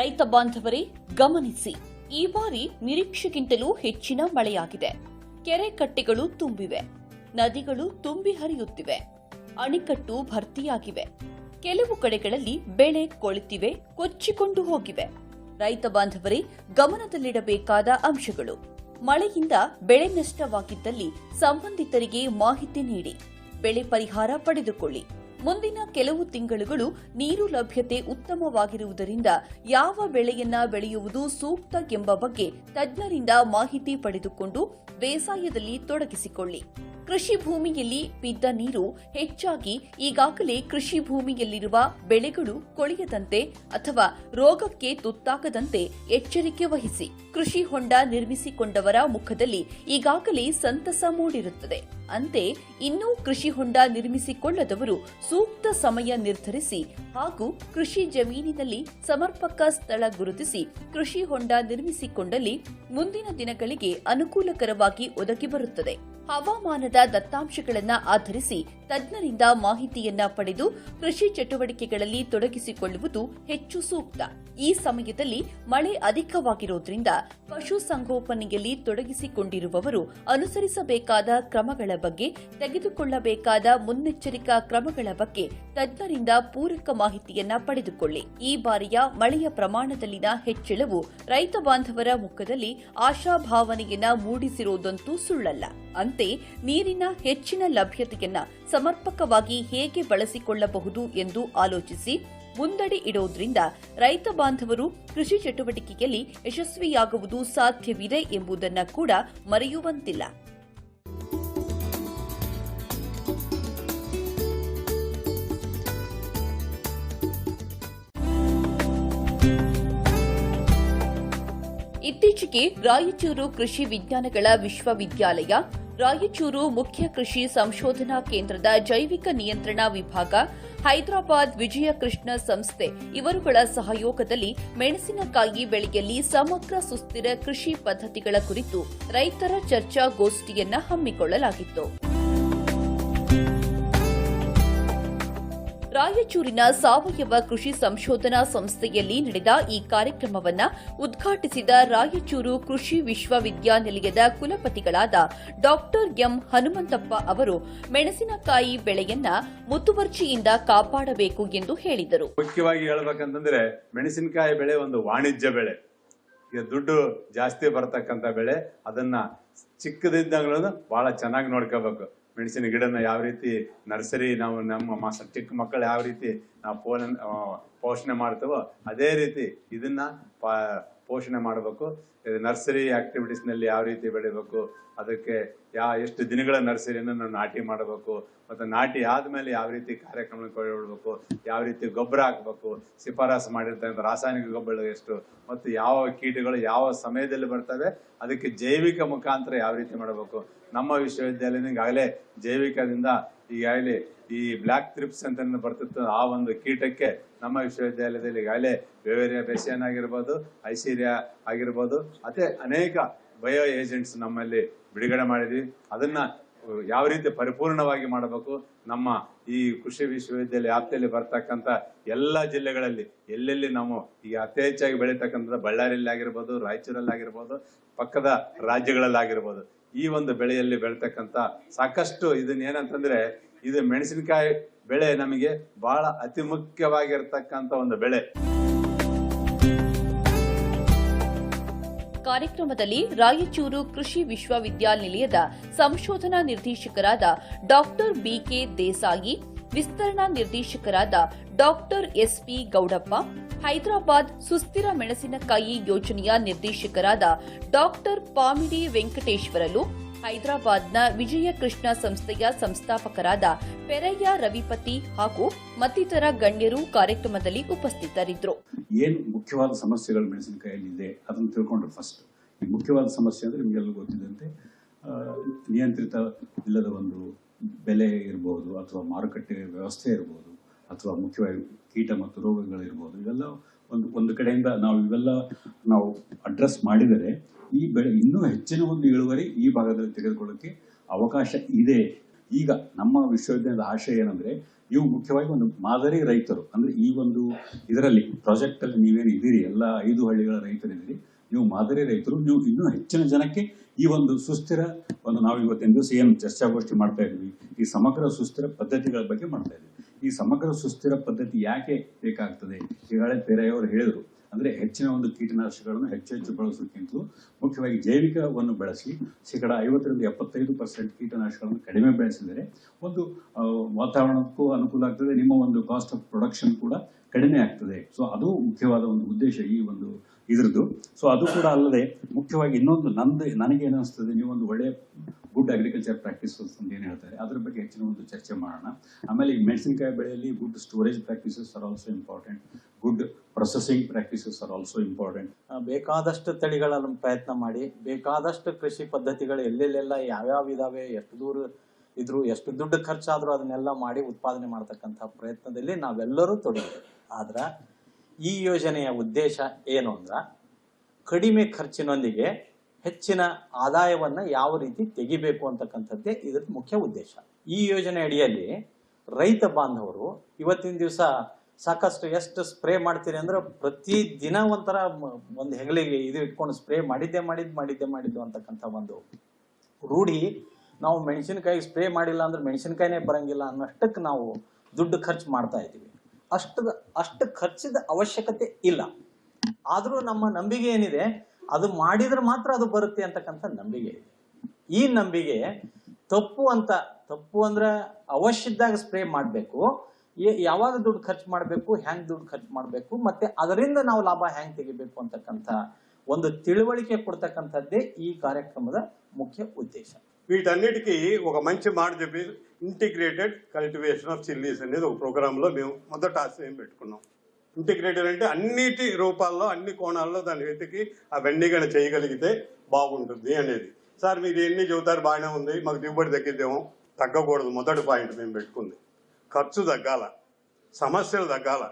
ರೈತ ಬಾಂಧವರೇ, ಗಮನಿಸಿ, ಈ ಬಾರಿ ನಿರೀಕ್ಷೆಗಿಂತಲೂ ಹೆಚ್ಚಿನ ಮಳೆಯಾಗಿದೆ. ಕೆರೆ ಕಟ್ಟೆಗಳು ತುಂಬಿವೆ. ನದಿಗಳು ತುಂಬಿ ಹರಿಯುತ್ತಿವೆ. ಅಣೆಕಟ್ಟು ಭರ್ತಿಯಾಗಿವೆ. ಕೆಲವು ಕಡೆಗಳಲ್ಲಿ ಬೆಳೆ ಕೊಳಿತಿವೆ, ಕೊಚ್ಚಿಕೊಂಡು ಹೋಗಿವೆ. ರೈತ ಬಾಂಧವರೇ, ಗಮನದಲ್ಲಿಡಬೇಕಾದ ಅಂಶಗಳು. ಮಳೆಯಿಂದ ಬೆಳೆ ನಷ್ಟವಾಗಿದ್ದಲ್ಲಿ ಸಂಬಂಧಿತರಿಗೆ ಮಾಹಿತಿ ನೀಡಿ. ಬೆಳೆ ಪರಿಹಾರ ಪಡೆದುಕೊಳ್ಳಿ. ಮುಂದಿನ ಕೆಲವು ತಿಂಗಳುಗಳು ನೀರು ಲಭ್ಯತೆ ಉತ್ತಮವಾಗಿರುವುದರಿಂದ ಯಾವ ಬೆಳೆಯನ್ನ ಬೆಳೆಯುವುದು ಸೂಕ್ತ ಎಂಬ ಬಗ್ಗೆ ತಜ್ಞರಿಂದ ಮಾಹಿತಿ ಪಡೆದುಕೊಂಡು ಬೇಸಾಯದಲ್ಲಿ ತೊಡಗಿಸಿಕೊಳ್ಳಿ. ಕೃಷಿ ಭೂಮಿಯಲ್ಲಿ ಬಿದ್ದ ನೀರು ಹೆಚ್ಚಾಗಿ ಈಗಾಗಲೇ ಕೃಷಿ ಭೂಮಿಯಲ್ಲಿರುವ ಬೆಳೆಗಳು ಕೊಳೆಯದಂತೆ ಅಥವಾ ರೋಗಕ್ಕೆ ತುತ್ತಾಗದಂತೆ ಎಚ್ಚರಿಕೆ ವಹಿಸಿ ಕೃಷಿ ಹೊಂಡ ನಿರ್ಮಿಸಿಕೊಂಡವರ ಮುಖದಲ್ಲಿ ಈಗಾಗಲೇ ಸಂತಸ ಮೂಡಿರುತ್ತದೆ. ಅಂತೆ ಇನ್ನೂ ಕೃಷಿ ಹೊಂಡ ನಿರ್ಮಿಸಿಕೊಳ್ಳದವರು ಸೂಕ್ತ ಸಮಯ ನಿರ್ಧರಿಸಿ ಹಾಗೂ ಕೃಷಿ ಜಮೀನಿನಲ್ಲಿ ಸಮರ್ಪಕ ಸ್ಥಳ ಗುರುತಿಸಿ ಕೃಷಿ ಹೊಂಡ ನಿರ್ಮಿಸಿಕೊಂಡಲ್ಲಿ ಮುಂದಿನ ದಿನಗಳಿಗೆ ಅನುಕೂಲಕರವಾಗಿ ಒದಗಿ ಬರುತ್ತದೆ. ಹವಾಮಾನದ ದತ್ತಾಂಶಗಳನ್ನು ಆಧರಿಸಿ ತಜ್ಞರಿಂದ ಮಾಹಿತಿಯನ್ನ ಪಡೆದು ಕೃಷಿ ಚಟುವಟಿಕೆಗಳಲ್ಲಿ ತೊಡಗಿಸಿಕೊಳ್ಳುವುದು ಹೆಚ್ಚು ಸೂಕ್ತ. ಈ ಸಮಯದಲ್ಲಿ ಮಳೆ ಅಧಿಕವಾಗಿರುವುದರಿಂದ ಪಶುಸಂಗೋಪನೆಯಲ್ಲಿ ತೊಡಗಿಸಿಕೊಂಡಿರುವವರು ಅನುಸರಿಸಬೇಕಾದ ಕ್ರಮಗಳ ಬಗ್ಗೆ, ತೆಗೆದುಕೊಳ್ಳಬೇಕಾದ ಮುನ್ನೆಚ್ಚರಿಕಾ ಕ್ರಮಗಳ ಬಗ್ಗೆ ತಜ್ಞರಿಂದ ಪೂರಕ ಮಾಹಿತಿಯನ್ನ ಪಡೆದುಕೊಳ್ಳಿ. ಈ ಬಾರಿಯ ಮಳೆಯ ಪ್ರಮಾಣದಲ್ಲಿನ ಹೆಚ್ಚಳವು ರೈತ ಬಾಂಧವರ ಮುಖದಲ್ಲಿ ಆಶಾಭಾವನೆಯನ್ನ ಮೂಡಿಸಿರುವುದಂತೂ ಸುಳ್ಳಲ್ಲ. ಅಂತೆ ನೀರಿನ ಹೆಚ್ಚಿನ ಲಭ್ಯತೆಯನ್ನ ಸಮರ್ಪಕವಾಗಿ ಹೇಗೆ ಬಳಸಿಕೊಳ್ಳಬಹುದು ಎಂದು ಆಲೋಚಿಸಿ ಮುಂದಡಿ ಇಡೋದ್ರಿಂದ ರೈತ ಬಾಂಧವರು ಕೃಷಿ ಚಟುವಟಿಕೆಯಲ್ಲಿ ಯಶಸ್ವಿಯಾಗುವುದು ಸಾಧ್ಯವಿದೆ ಎಂಬುದನ್ನು ಕೂಡ ಮರೆಯುವಂತಿಲ್ಲ. ಇತ್ತೀಚೆಗೆ ರಾಯಚೂರು ಕೃಷಿ ವಿಜ್ಞಾನಗಳ ವಿಶ್ವವಿದ್ಯಾಲಯ ರಾಯಚೂರು ಮುಖ್ಯ ಕೃಷಿ ಸಂಶೋಧನಾ ಕೇಂದ್ರದ ಜೈವಿಕ ನಿಯಂತ್ರಣ ವಿಭಾಗ, ಹೈದರಾಬಾದ್ ವಿಜಯ ಕೃಷ್ಣ ಸಂಸ್ಥೆ ಇವರುಗಳ ಸಹಯೋಗದಲ್ಲಿ ಮೆಣಸಿನಕಾಯಿ ಬೆಳೆಯಲ್ಲಿ ಸಮಗ್ರ ಸುಸ್ಥಿರ ಕೃಷಿ ಪದ್ಧತಿಗಳ ಕುರಿತು ರೈತರ ಚರ್ಚಾಗೋಷ್ಠಿಯನ್ನ ಹಮ್ಮಿಕೊಳ್ಳಲಾಗಿತ್ತು. ರಾಯಚೂರಿನ ಸಾವಯವ ಕೃಷಿ ಸಂಶೋಧನಾ ಸಂಸ್ಥೆಯಲ್ಲಿ ನಡೆದ ಈ ಕಾರ್ಯಕ್ರಮವನ್ನು ಉದ್ಘಾಟಿಸಿದ ರಾಯಚೂರು ಕೃಷಿ ವಿಶ್ವವಿದ್ಯಾನಿಲಯದ ಕುಲಪತಿಗಳಾದ ಡಾಕ್ಟರ್ ಎಂ ಹನುಮಂತಪ್ಪ ಅವರು, ಮೆಣಸಿನಕಾಯಿ ಬೆಳೆಯನ್ನ ಮುತುವರ್ಜಿಯಿಂದ ಕಾಪಾಡಬೇಕು ಎಂದು ಹೇಳಿದರು. ಮುಖ್ಯವಾಗಿ ಹೇಳಬೇಕಂತಂದ್ರೆ ಮೆಣಸಿನಕಾಯಿ ಬೆಳೆ ಒಂದು ವಾಣಿಜ್ಯ ಬೆಳೆ. ದುಡ್ಡು ಜಾಸ್ತಿ ಬರತಕ್ಕಂತ ಬೆಳೆ, ಅದನ್ನ ಚಿಕ್ಕದಿದ್ದಾಗಲೂ ಬಹಳ ಚೆನ್ನಾಗಿ ನೋಡ್ಕೋಬೇಕು. ಮೆಣಸಿನ ಗಿಡನ ಯಾವ ರೀತಿ ನರ್ಸರಿ ನಾವು ನಮ್ಮ ಚಿಕ್ಕ ಮಕ್ಕಳು ಯಾವ ರೀತಿ ನಾವು ಪೋಲನ್ ಪೋಷಣೆ ಮಾಡ್ತೇವೋ ಅದೇ ರೀತಿ ಇದನ್ನ ಪೋಷಣೆ ಮಾಡಬೇಕು. ನರ್ಸರಿ ಆಕ್ಟಿವಿಟೀಸ್ನಲ್ಲಿ ಯಾವ ರೀತಿ ಬೆಳಿಬೇಕು, ಅದಕ್ಕೆ ಯಾ, ಎಷ್ಟು ದಿನಗಳ ನರ್ಸರಿಯನ್ನು ನಾವು ನಾಟಿ ಮಾಡಬೇಕು, ಮತ್ತು ನಾಟಿ ಆದಮೇಲೆ ಯಾವ ರೀತಿ ಕಾರ್ಯಕ್ರಮ ಕೈಗೊಳ್ಬೇಕು, ಯಾವ ರೀತಿ ಗೊಬ್ಬರ ಹಾಕಬೇಕು, ಶಿಫಾರಸು ಮಾಡಿರ್ತಕ್ಕಂಥ ರಾಸಾಯನಿಕ ಗೊಬ್ಬರ ಎಷ್ಟು, ಮತ್ತು ಯಾವ ಕೀಟಗಳು ಯಾವ ಸಮಯದಲ್ಲಿ ಬರ್ತವೆ, ಅದಕ್ಕೆ ಜೈವಿಕ ಮುಖಾಂತರ ಯಾವ ರೀತಿ ಮಾಡಬೇಕು. ನಮ್ಮ ವಿಶ್ವವಿದ್ಯಾಲಯದಿಂದ ಈಗಾಗಲೇ ಜೈವಿಕದಿಂದ ಈಗಾಗಲೇ ಈ ಬ್ಲ್ಯಾಕ್ ಥ್ರಿಪ್ಸ್ ಅಂತ ಬರ್ತಿತ್ತು ಆ ಒಂದು ಕೀಟಕ್ಕೆ ನಮ್ಮ ವಿಶ್ವವಿದ್ಯಾಲಯದಲ್ಲಿ ಈಗಾಗಲೇ ಬೇವೇರಿಯಾ ಬೆಸಿಯನ್ ಆಗಿರ್ಬೋದು ಐಸೀರಿಯಾ ಆಗಿರ್ಬೋದು, ಅದೇ ಅನೇಕ ಬಯೋ ಏಜೆಂಟ್ಸ್ ನಮ್ಮಲ್ಲಿ ಬಿಡುಗಡೆ ಮಾಡಿದ್ವಿ. ಅದನ್ನ ಯಾವ ರೀತಿ ಪರಿಪೂರ್ಣವಾಗಿ ಮಾಡಬೇಕು, ನಮ್ಮ ಈ ಕೃಷಿ ವಿಶ್ವವಿದ್ಯಾಲಯ ವ್ಯಾಪ್ತಿಯಲ್ಲಿ ಬರ್ತಕ್ಕಂಥ ಎಲ್ಲ ಜಿಲ್ಲೆಗಳಲ್ಲಿ ಎಲ್ಲೆಲ್ಲಿ ನಾವು ಈಗ ಅತಿ ಹೆಚ್ಚಾಗಿ ಬೆಳೀತಕ್ಕಂಥದ್ದು ಬಳ್ಳಾರಿಯಲ್ಲಿ ಆಗಿರ್ಬೋದು, ರಾಯಚೂರಲ್ಲಿ ಆಗಿರ್ಬೋದು, ಪಕ್ಕದ ರಾಜ್ಯಗಳಲ್ಲಿ ಆಗಿರ್ಬೋದು, ಈ ಒಂದು ಬೆಳೆಯಲ್ಲಿ ಬೆಳೀತಕ್ಕಂಥ ಸಾಕಷ್ಟು ಇದನ್ನ ಏನಂತಂದ್ರೆ ಇದು ಮೆಣಸಿನಕಾಯಿ ಬೆಳೆ ನಮಗೆ ಬಹಳ ಅತಿ ಮುಖ್ಯವಾಗಿರ್ತಕ್ಕಂಥ ಒಂದು ಬೆಳೆ. ಕಾರ್ಯಕ್ರಮದಲ್ಲಿ ರಾಯಚೂರು ಕೃಷಿ ವಿಶ್ವವಿದ್ಯಾನಿಲಯದ ಸಂಶೋಧನಾ ನಿರ್ದೇಶಕರಾದ ಡಾಕ್ಟರ್ ಬಿಕೆ ದೇಸಾಯಿ, ವಿಸ್ತರಣಾ ನಿರ್ದೇಶಕರಾದ ಡಾಕ್ಟರ್ ಎಸ್ಪಿ ಗೌಡಪ್ಪ, ಹೈದರಾಬಾದ್ ಸುಸ್ಥಿರ ಮೆಣಸಿನಕಾಯಿ ಯೋಜನೆಯ ನಿರ್ದೇಶಕರಾದ ಡಾಕ್ಟರ್ ಪಾಮಿಡಿ ವೆಂಕಟೇಶ್ವರಲು ಹೈದರಾಬಾದ್ನ ವಿಜಯ ಕೃಷ್ಣ ಸಂಸ್ಥೆಯ ಸಂಸ್ಥಾಪಕರಾದ ಪೆರಯ್ಯ ರವಿಪತಿ ಹಾಗೂ ಮತ್ತಿತರ ಗಣ್ಯರು ಕಾರ್ಯಕ್ರಮದಲ್ಲಿ ಉಪಸ್ಥಿತರಿದ್ದರು. ಏನು ಮುಖ್ಯವಾದ ಸಮಸ್ಯೆಗಳು ಮೆಣಸಿನಕಾಯಲ್ಲಿ ಇದೆ ಅದನ್ನು ತಿಳ್ಕೊಂಡ್ರೆ ಫಸ್ಟ್ ಮುಖ್ಯವಾದ ಸಮಸ್ಯೆ ಅಂದರೆ ನಿಮಗೆಲ್ಲ ಗೊತ್ತಿದ್ದಂತೆ ನಿಯಂತ್ರಿತ ಇಲ್ಲದ ಒಂದು ಬೆಲೆ ಇರ್ಬೋದು ಅಥವಾ ಮಾರುಕಟ್ಟೆ ವ್ಯವಸ್ಥೆ ಇರ್ಬೋದು ಅಥವಾ ಮುಖ್ಯವಾಗಿ ಕೀಟ ಮತ್ತು ರೋಗಗಳಿರ್ಬೋದು, ಇವೆಲ್ಲ ಒಂದು ಒಂದು ಕಡೆಯಿಂದ ನಾವು ಇವೆಲ್ಲ ನಾವು ಅಡ್ರೆಸ್ ಮಾಡಿದರೆ ಈ ಬೆಳೆ ಇನ್ನೂ ಹೆಚ್ಚಿನ ಒಂದು ಇಳುವರಿ ಈ ಭಾಗದಲ್ಲಿ ತೆಗೆದುಕೊಳ್ಳೋಕೆ ಅವಕಾಶ ಇದೆ. ಈಗ ನಮ್ಮ ವಿಶ್ವವಿದ್ಯಾಲಯದ ಆಶಯ ಏನಂದ್ರೆ, ಇವು ಮುಖ್ಯವಾಗಿ ಒಂದು ಮಾದರಿ ರೈತರು. ಅಂದ್ರೆ ಈ ಒಂದು ಇದರಲ್ಲಿ ಪ್ರಾಜೆಕ್ಟ್ ಅಲ್ಲಿ ನೀವೇನು ಇದ್ದೀರಿ, ಎಲ್ಲ ಐದು ಹಳ್ಳಿಗಳ ರೈತರಿದ್ದೀರಿ, ನೀವು ಮಾದರಿ ರೈತರು, ನೀವು ಇನ್ನೂ ಹೆಚ್ಚಿನ ಜನಕ್ಕೆ ಈ ಒಂದು ಸುಸ್ಥಿರ ಒಂದು ನಾವು ಇವತ್ತಿನ ದಿವಸ ಏನು ಚರ್ಚಾಗೋಷ್ಠಿ ಮಾಡ್ತಾ ಇದ್ವಿ, ಈ ಸಮಗ್ರ ಸುಸ್ಥಿರ ಪದ್ಧತಿಗಳ ಬಗ್ಗೆ ಮಾಡ್ತಾ ಇದ್ವಿ. ಈ ಸಮಗ್ರ ಸುಸ್ಥಿರ ಪದ್ಧತಿ ಯಾಕೆ ಬೇಕಾಗ್ತದೆ? ಈಗಾಗಲೇ ಬೇರೆಯವರು ಹೇಳಿದರು ಅಂದ್ರೆ ಹೆಚ್ಚಿನ ಒಂದು ಕೀಟನಾಶಕಗಳನ್ನು ಹೆಚ್ಚು ಹೆಚ್ಚು ಬಳಸೋದಕ್ಕಿಂತಲೂ ಮುಖ್ಯವಾಗಿ ಜೈವಿಕವನ್ನು ಬಳಸಿ ಶೇಕಡ ಐವತ್ತರಿಂದ ಎಪ್ಪತ್ತೈದು ಪರ್ಸೆಂಟ್ ಕೀಟನಾಶಕಗಳನ್ನು ಕಡಿಮೆ ಬೆಳೆಸಿದರೆ ಒಂದು ವಾತಾವರಣಕ್ಕೂ ಅನುಕೂಲ ಆಗ್ತದೆ, ನಿಮ್ಮ ಒಂದು ಕಾಸ್ಟ್ ಆಫ್ ಪ್ರೊಡಕ್ಷನ್ ಕೂಡ ಕಡಿಮೆ ಆಗ್ತದೆ. ಸೊ ಅದು ಮುಖ್ಯವಾದ ಒಂದು ಉದ್ದೇಶ ಈ ಒಂದು ಇದ್ರದ್ದು. ಸೊ ಅದು ಕೂಡ ಅಲ್ಲದೆ ಮುಖ್ಯವಾಗಿ ಇನ್ನೊಂದು ನಂದು ನನಗೆ ಏನು ಅನಿಸ್ತದೆ, ನೀವು ಒಂದು ಒಳ್ಳೆಯ ಗುಡ್ ಅಗ್ರಿಕಲ್ಚರ್ ಪ್ರಾಕ್ಟೀಸಸ್ ಅಂತ ಏನು ಹೇಳ್ತಾರೆ, ಅದ್ರ ಬಗ್ಗೆ ಹೆಚ್ಚಿನ ಒಂದು ಚರ್ಚೆ ಮಾಡೋಣ. ಆಮೇಲೆ ಈ ಮೆಣಸಿನಕಾಯಿ ಬೆಳೆಯಲ್ಲಿ good storage practices are also important good processing practices are also important ಬೇಕಾದಷ್ಟು ತಳಿಗಳನ್ನು ಪ್ರಯತ್ನ ಮಾಡಿ, ಬೇಕಾದಷ್ಟು ಕೃಷಿ ಪದ್ಧತಿಗಳು ಎಲ್ಲೆಲ್ಲೆಲ್ಲ ಯಾವ್ಯಾವ ಇದಾವೆ, ಎಷ್ಟು ದೂರ ಇದ್ರು, ಎಷ್ಟು ದುಡ್ಡು ಖರ್ಚಾದ್ರೂ ಅದನ್ನೆಲ್ಲ ಮಾಡಿ ಉತ್ಪಾದನೆ ಮಾಡ್ತಕ್ಕಂಥ ಪ್ರಯತ್ನದಲ್ಲಿ ನಾವೆಲ್ಲರೂ ತೊಡಗಿದ್ದೇವೆ. ಆದ್ರೆ ಈ ಯೋಜನೆಯ ಉದ್ದೇಶ ಏನು ಅಂದ್ರ ಕಡಿಮೆ ಖರ್ಚಿನೊಂದಿಗೆ ಹೆಚ್ಚಿನ ಆದಾಯವನ್ನ ಯಾವ ರೀತಿ ತೆಗಿಬೇಕು ಅಂತಕ್ಕಂಥದ್ದೇ ಇದರ ಮುಖ್ಯ ಉದ್ದೇಶ. ಈ ಯೋಜನೆ ಅಡಿಯಲ್ಲಿ ರೈತ ಬಾಂಧವರು ಇವತ್ತಿನ ದಿವಸ ಸಾಕಷ್ಟು ಎಷ್ಟು ಸ್ಪ್ರೇ ಮಾಡ್ತೀರಿ ಅಂದ್ರೆ ಪ್ರತಿ ದಿನ ಒಂಥರ ಒಂದು ಹೆಗಲಿಗೆ ಇದು ಇಟ್ಕೊಂಡು ಸ್ಪ್ರೇ ಮಾಡಿದ್ದೆ ಮಾಡಿದ್ದು ಮಾಡಿದ್ದೆ ಮಾಡಿದ್ದು ಅಂತಕ್ಕಂಥ ಒಂದು ರೂಢಿ ನಾವು ಮೆಣಸಿನಕಾಯಿ ಸ್ಪ್ರೇ ಮಾಡಿಲ್ಲ ಅಂದ್ರೆ ಮೆಣಸಿನಕಾಯಿನೇ ಬರಂಗಿಲ್ಲ ಅನ್ನೋಷ್ಟಕ್ಕೆ ನಾವು ದುಡ್ಡು ಖರ್ಚು ಮಾಡ್ತಾ ಇದ್ದೀವಿ. ಅಷ್ಟು ಅಷ್ಟು ಖರ್ಚಿದ ಅವಶ್ಯಕತೆ ಇಲ್ಲ. ಆದರೂ ನಮ್ಮ ನಂಬಿಕೆ ಏನಿದೆ, ಅದು ಮಾಡಿದ್ರೆ ಮಾತ್ರ ಅದು ಬರುತ್ತೆ ಅಂತಕ್ಕಂಥ ನಂಬಿಕೆ. ಈ ನಂಬಿಕೆ ತಪ್ಪು ಅಂತ, ತಪ್ಪು ಅಂದ್ರೆ ಅವಶ್ಯದಾಗ ಸ್ಪ್ರೇ ಮಾಡಬೇಕು. ಯಾವಾಗ ದುಡ್ಡು ಖರ್ಚು ಮಾಡಬೇಕು, ಹ್ಯಾಂಗ್ ದುಡ್ಡು ಖರ್ಚು ಮಾಡಬೇಕು, ಮತ್ತೆ ಅದರಿಂದ ನಾವು ಲಾಭ ಹ್ಯಾಂಗ್ ತೆಗಿಬೇಕು ಅಂತಕ್ಕಂಥ ಒಂದು ತಿಳುವಳಿಕೆ ಕೊಡ್ತಕ್ಕಂಥದ್ದೇ ಈ ಕಾರ್ಯಕ್ರಮದ ಮುಖ್ಯ ಉದ್ದೇಶ. వీటన్నిటికీ ಒಂದು మంచి ಮಾಡಿದೆ ఇంటిగ్రేటెడ్ కల్టివేషన్ ఆఫ్ చిల్లీస్ అనేది ఒక ప్రోగ్రాంలో మేము మొదట ఆశ్రయం పెట్టుకున్నాం. ఇంటిగ్రేటెడ్ అంటే అన్నిటి రూపాల్లో అన్ని కోణాల్లో దాని వెతికి ఆ వెండిగన చేయగలిగితే బాగుంటుంది అనేది. సార్ మీరు ఎన్ని చెబుతారు బాగానే ఉంది. మాకు దిగుబడి తగ్గిద్దేమో. తగ్గకూడదు. మొదటి పాయింట్ మేము పెట్టుకుంది. ఖర్చు తగ్గాల. సమస్యలు తగ్గాల.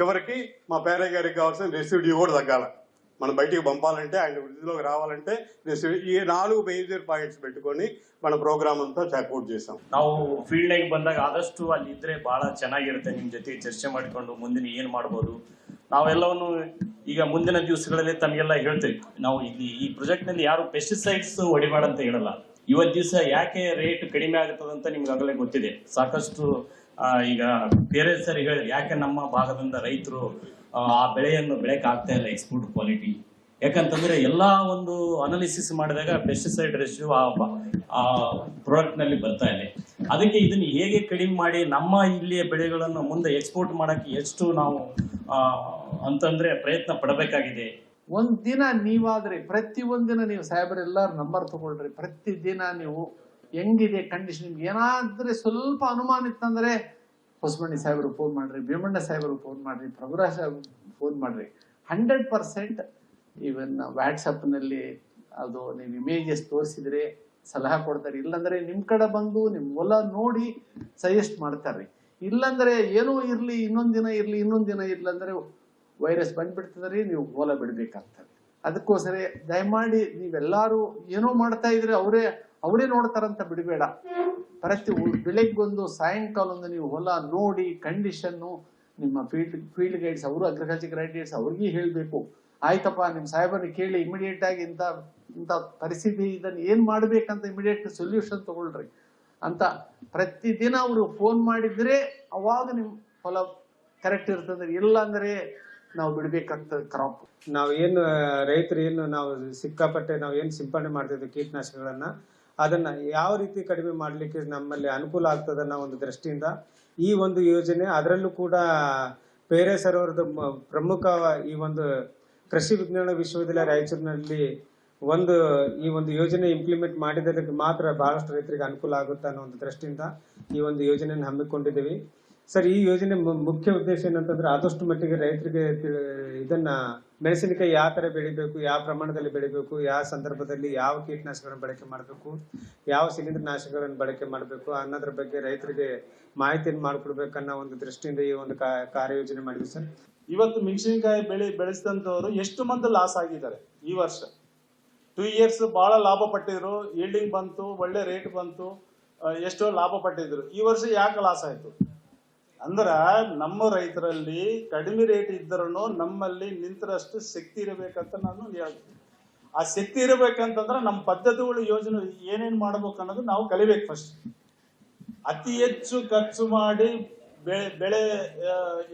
చివరికి మా పేరయ్య గారికి కావాల్సిన రెసిడ్యూ కూడా తగ్గాల. మనం బయటికి పంపాలంటే ఆయన వృద్ధిలోకి రావాలంటే రెసిడ్యూ ఈ నాలుగు మేజర్ పాయింట్స్ పెట్టుకొని మన ప్రోగ్రామ్ అంతా చాకౌట్ చేసాం ನಾವು ಫೀಲ್ಡ್ನಾಗ ಬಂದಾಗ ಆದಷ್ಟು ಅಲ್ಲಿ ಇದ್ರೆ ಬಹಳ ಚೆನ್ನಾಗಿರುತ್ತೆ ನಿಮ್ಮ ಜೊತೆ ಚರ್ಚೆ ಮಾಡಿಕೊಂಡು ಮುಂದಿನ ಏನು ಮಾಡ್ಬೋದು ನಾವೆಲ್ಲವನ್ನು ಈಗ ಮುಂದಿನ ದಿವಸಗಳಲ್ಲಿ ತಮಗೆಲ್ಲ ಹೇಳ್ತೀವಿ ನಾವು ಇಲ್ಲಿ ಈ ಪ್ರಾಜೆಕ್ಟ್ನಲ್ಲಿ ಯಾರು ಪೆಸ್ಟಿಸೈಡ್ಸ್ ಹೊಡಿಬೇಡ ಅಂತ ಹೇಳಲ್ಲ ಇವತ್ತು ದಿವಸ ಯಾಕೆ ರೇಟ್ ಕಡಿಮೆ ಆಗುತ್ತದೆ ಅಂತ ನಿಮ್ಗೆ ಆಗಲೇ ಗೊತ್ತಿದೆ ಸಾಕಷ್ಟು ಆ, ಈಗ ಬೇರೆ ಸರಿ ಹೇಳಿ ಯಾಕೆ ನಮ್ಮ ಭಾಗದಿಂದ ರೈತರು ಆ ಬೆಳೆಯನ್ನು ಬೆಳೆಕ್ ಆಗ್ತಾ ಇಲ್ಲ ಎಕ್ಸ್ಪೋರ್ಟ್ ಕ್ವಾಲಿಟಿ ಯಾಕಂತಂದ್ರೆ ಎಲ್ಲಾ ಒಂದು ಅನಾಲಿಸಿಸ್ ಮಾಡಿದಾಗ ಪೆಸ್ಟಿಸೈಡ್ ರೆಸ್ಯೂ ಆ ಪ್ರಾಡಕ್ಟ್ನಲ್ಲಿ ಬರ್ತಾ ಇದೆ. ಅದಕ್ಕೆ ಇದನ್ನ ಹೇಗೆ ಕಡಿಮೆ ಮಾಡಿ ನಮ್ಮ ಇಲ್ಲಿಯ ಬೆಳೆಗಳನ್ನು ಮುಂದೆ ಎಕ್ಸ್ಪೋರ್ಟ್ ಮಾಡಕ್ಕೆ ಎಷ್ಟು ನಾವು ಅಂತಂದ್ರೆ ಪ್ರಯತ್ನ ಪಡಬೇಕಾಗಿದೆ. ಒಂದ್ ದಿನ ನೀವಾದ್ರೆ, ಪ್ರತಿ ಒಂದಿನ ನೀವು ಸಾಹೇಬರೆಲ್ಲರ ನಂಬರ್ ತಗೊಳ್ರಿ. ಪ್ರತಿ ದಿನ ನೀವು ಹೆಂಗಿದೆ ಕಂಡೀಷನ್ ಏನಾದ್ರೆ ಸ್ವಲ್ಪ ಅನುಮಾನ ಇತ್ತಂದ್ರೆ ಹೊಸಮಣ್ಣಿ ಸಾಹೇಬರು ಫೋನ್ ಮಾಡ್ರಿ, ಭೀಮಣ್ಣ ಸಾಹೇಬರು ಫೋನ್ ಮಾಡ್ರಿ, ಪ್ರಭುರಾಜ್ ಸಾಹೇಬ್ ಫೋನ್ ಮಾಡ್ರಿ. ಹಂಡ್ರೆಡ್ ಪರ್ಸೆಂಟ್ ಇವನ್ನಲ್ಲಿ ಅದು ನೀವು ಇಮೇಜಸ್ ತೋರಿಸಿದ್ರೆ ಸಲಹೆ ಕೊಡ್ತಾರೆ. ಇಲ್ಲಂದ್ರೆ ನಿಮ್ ಕಡೆ ಬಂದು ನಿಮ್ ಹೊಲ ನೋಡಿ ಸಜೆಸ್ಟ್ ಮಾಡ್ತಾರೆ. ಇಲ್ಲಂದ್ರೆ ಏನೋ ಇರ್ಲಿ, ಇನ್ನೊಂದ್ ದಿನ ಇರ್ಲಿ, ಇನ್ನೊಂದ್ ದಿನ ಇರ್ಲಂದ್ರೆ ವೈರಸ್ ಬಂದ್ಬಿಡ್ತದ್ರಿ ನೀವು ಹೊಲ ಬಿಡ್ಬೇಕಾಗ್ತದೆ. ಅದಕ್ಕೋಸ್ಕರ ದಯಮಾಡಿ ನೀವೆಲ್ಲಾರು ಏನೋ ಮಾಡ್ತಾ ಇದ್ರೆ ಅವರೇ ಅವರೇ ನೋಡ್ತಾರಂತ ಬಿಡಬೇಡ. ಪ್ರತಿ ಬೆಳಗ್ಗೊಂದು ಸಾಯಂಕಾಲ ಒಂದು ನೀವು ಹೊಲ ನೋಡಿ ಕಂಡೀಷನ್ನು ನಿಮ್ಮ ಫೀಲ್ಡ್ ಫೀಲ್ಡ್ ಗೈಡ್ಸ್ ಅವರು ಅಗ್ರಿಕಲ್ಚರ್ ಗೈಡ್ಸ್ ಅವ್ರಿಗೆ ಹೇಳಬೇಕು. ಆಯ್ತಪ್ಪ ನಿಮ್ಮ ಸಾಹೇಬರನ್ನ ಕೇಳಿ ಇಮಿಡಿಯೇಟ್ ಆಗಿ ಇಂಥ ಇಂಥ ಪರಿಸ್ಥಿತಿ ಇದನ್ನು ಏನು ಮಾಡಬೇಕಂತ ಇಮಿಡಿಯೇಟ್ ಸೊಲ್ಯೂಷನ್ ತಗೊಳ್ರಿ ಅಂತ ಪ್ರತಿದಿನ ಅವರು ಫೋನ್ ಮಾಡಿದ್ರೆ ಅವಾಗ ನಿಮ್ಮ ಹೊಲ ಕರೆಕ್ಟ್ ಇರ್ತದೆ ಇಲ್ಲ ಅಂದ್ರೆ ನಾವು ಬಿಡಬೇಕಂತ ಕ್ರಾಪ್ ನಾವು ಏನು, ರೈತರು ಏನು, ನಾವು ಸಿಕ್ಕಾಪಟ್ಟೆ ನಾವು ಏನು ಸಿಂಪಡಣೆ ಮಾಡ್ತಿದ್ದೀವಿ ಕೀಟನಾಶಕಗಳನ್ನ ಅದನ್ನ ಯಾವ ರೀತಿ ಕಡಿಮೆ ಮಾಡಲಿಕ್ಕೆ ನಮ್ಮಲ್ಲಿ ಅನುಕೂಲ ಆಗ್ತದೆ ಅನ್ನೋ ಒಂದು ದೃಷ್ಟಿಯಿಂದ ಈ ಒಂದು ಯೋಜನೆ, ಅದರಲ್ಲೂ ಕೂಡ ಬೇರೆ ಸರೋವರದ ಪ್ರಮುಖ ಈ ಒಂದು ಕೃಷಿ ವಿಜ್ಞಾನ ವಿಶ್ವವಿದ್ಯಾಲಯ ರಾಯಚೂರಿನಲ್ಲಿ ಒಂದು ಈ ಒಂದು ಯೋಜನೆ ಇಂಪ್ಲಿಮೆಂಟ್ ಮಾಡಿದ್ದಕ್ಕೆ ಮಾತ್ರ ಬಹಳಷ್ಟು ರೈತರಿಗೆ ಅನುಕೂಲ ಆಗುತ್ತೆ ಅನ್ನೋ ಒಂದು ದೃಷ್ಟಿಯಿಂದ ಈ ಒಂದು ಯೋಜನೆಯನ್ನು ಹಮ್ಮಿಕೊಂಡಿದ್ದೀವಿ. ಸರ್, ಈ ಯೋಜನೆ ಮುಖ್ಯ ಉದ್ದೇಶ ಏನಂತಂದ್ರೆ ಆದಷ್ಟು ಮಟ್ಟಿಗೆ ರೈತರಿಗೆ ಇದನ್ನ ಮೆಣಸಿನಕಾಯಿ ಯಾವ ತರ ಬೆಳಿಬೇಕು, ಯಾವ ಪ್ರಮಾಣದಲ್ಲಿ ಬೆಳಿಬೇಕು, ಯಾವ ಸಂದರ್ಭದಲ್ಲಿ ಯಾವ ಕೀಟನಾಶಕಗಳನ್ನು ಬಳಕೆ ಮಾಡಬೇಕು, ಯಾವ ಶಿಲೀಂಧ್ರ ನಾಶಕಗಳನ್ನು ಬಳಕೆ ಮಾಡಬೇಕು ಅನ್ನೋದ್ರ ಬಗ್ಗೆ ರೈತರಿಗೆ ಮಾಹಿತಿಯನ್ನು ಮಾಡಿಕೊಡ್ಬೇಕನ್ನೋ ಒಂದು ದೃಷ್ಟಿಯಿಂದ ಈ ಒಂದು ಕಾರ್ಯಯೋಜನೆ ಮಾಡಿದ್ವಿ ಸರ್. ಇವತ್ತು ಮೆಣಸಿನಕಾಯಿ ಬೆಳೆ ಬೆಳೆಸಿದಂಥವ್ರು ಎಷ್ಟು ಮಂದಿ ಲಾಸ್ ಆಗಿದ್ದಾರೆ ಈ ವರ್ಷ? ಟೂ ಇಯರ್ಸ್ ಬಹಳ ಲಾಭ ಪಟ್ಟಿದ್ರು ಈಲ್ಡಿಂಗ್ ಬಂತು, ಒಳ್ಳೆ ರೇಟ್ ಬಂತು ಎಷ್ಟೋ ಲಾಭ ಪಟ್ಟಿದ್ರು. ಈ ವರ್ಷ ಯಾಕೆ ಲಾಸ್ ಆಯ್ತು? ಅಂದ್ರ ನಮ್ಮ ರೈತರಲ್ಲಿ ಕಡಿಮೆ ರೇಟ್ ಇದ್ದರೂ ನಮ್ಮಲ್ಲಿ ನಿಂತರಷ್ಟು ಶಕ್ತಿ ಇರಬೇಕಂತ ನಾನು ಹೇಳ್ತೀನಿ. ಆ ಶಕ್ತಿ ಇರಬೇಕಂತಂದ್ರೆ ನಮ್ಮ ಪದ್ಧತಿಗಳು, ಯೋಜನೆ ಏನೇನು ಮಾಡ್ಬೇಕು ಅನ್ನೋದು ನಾವು ಕಲಿಬೇಕು ಫಸ್ಟ್ ಅತಿ ಹೆಚ್ಚು ಖರ್ಚು ಮಾಡಿ ಬೆಳೆ ಬೆಳೆ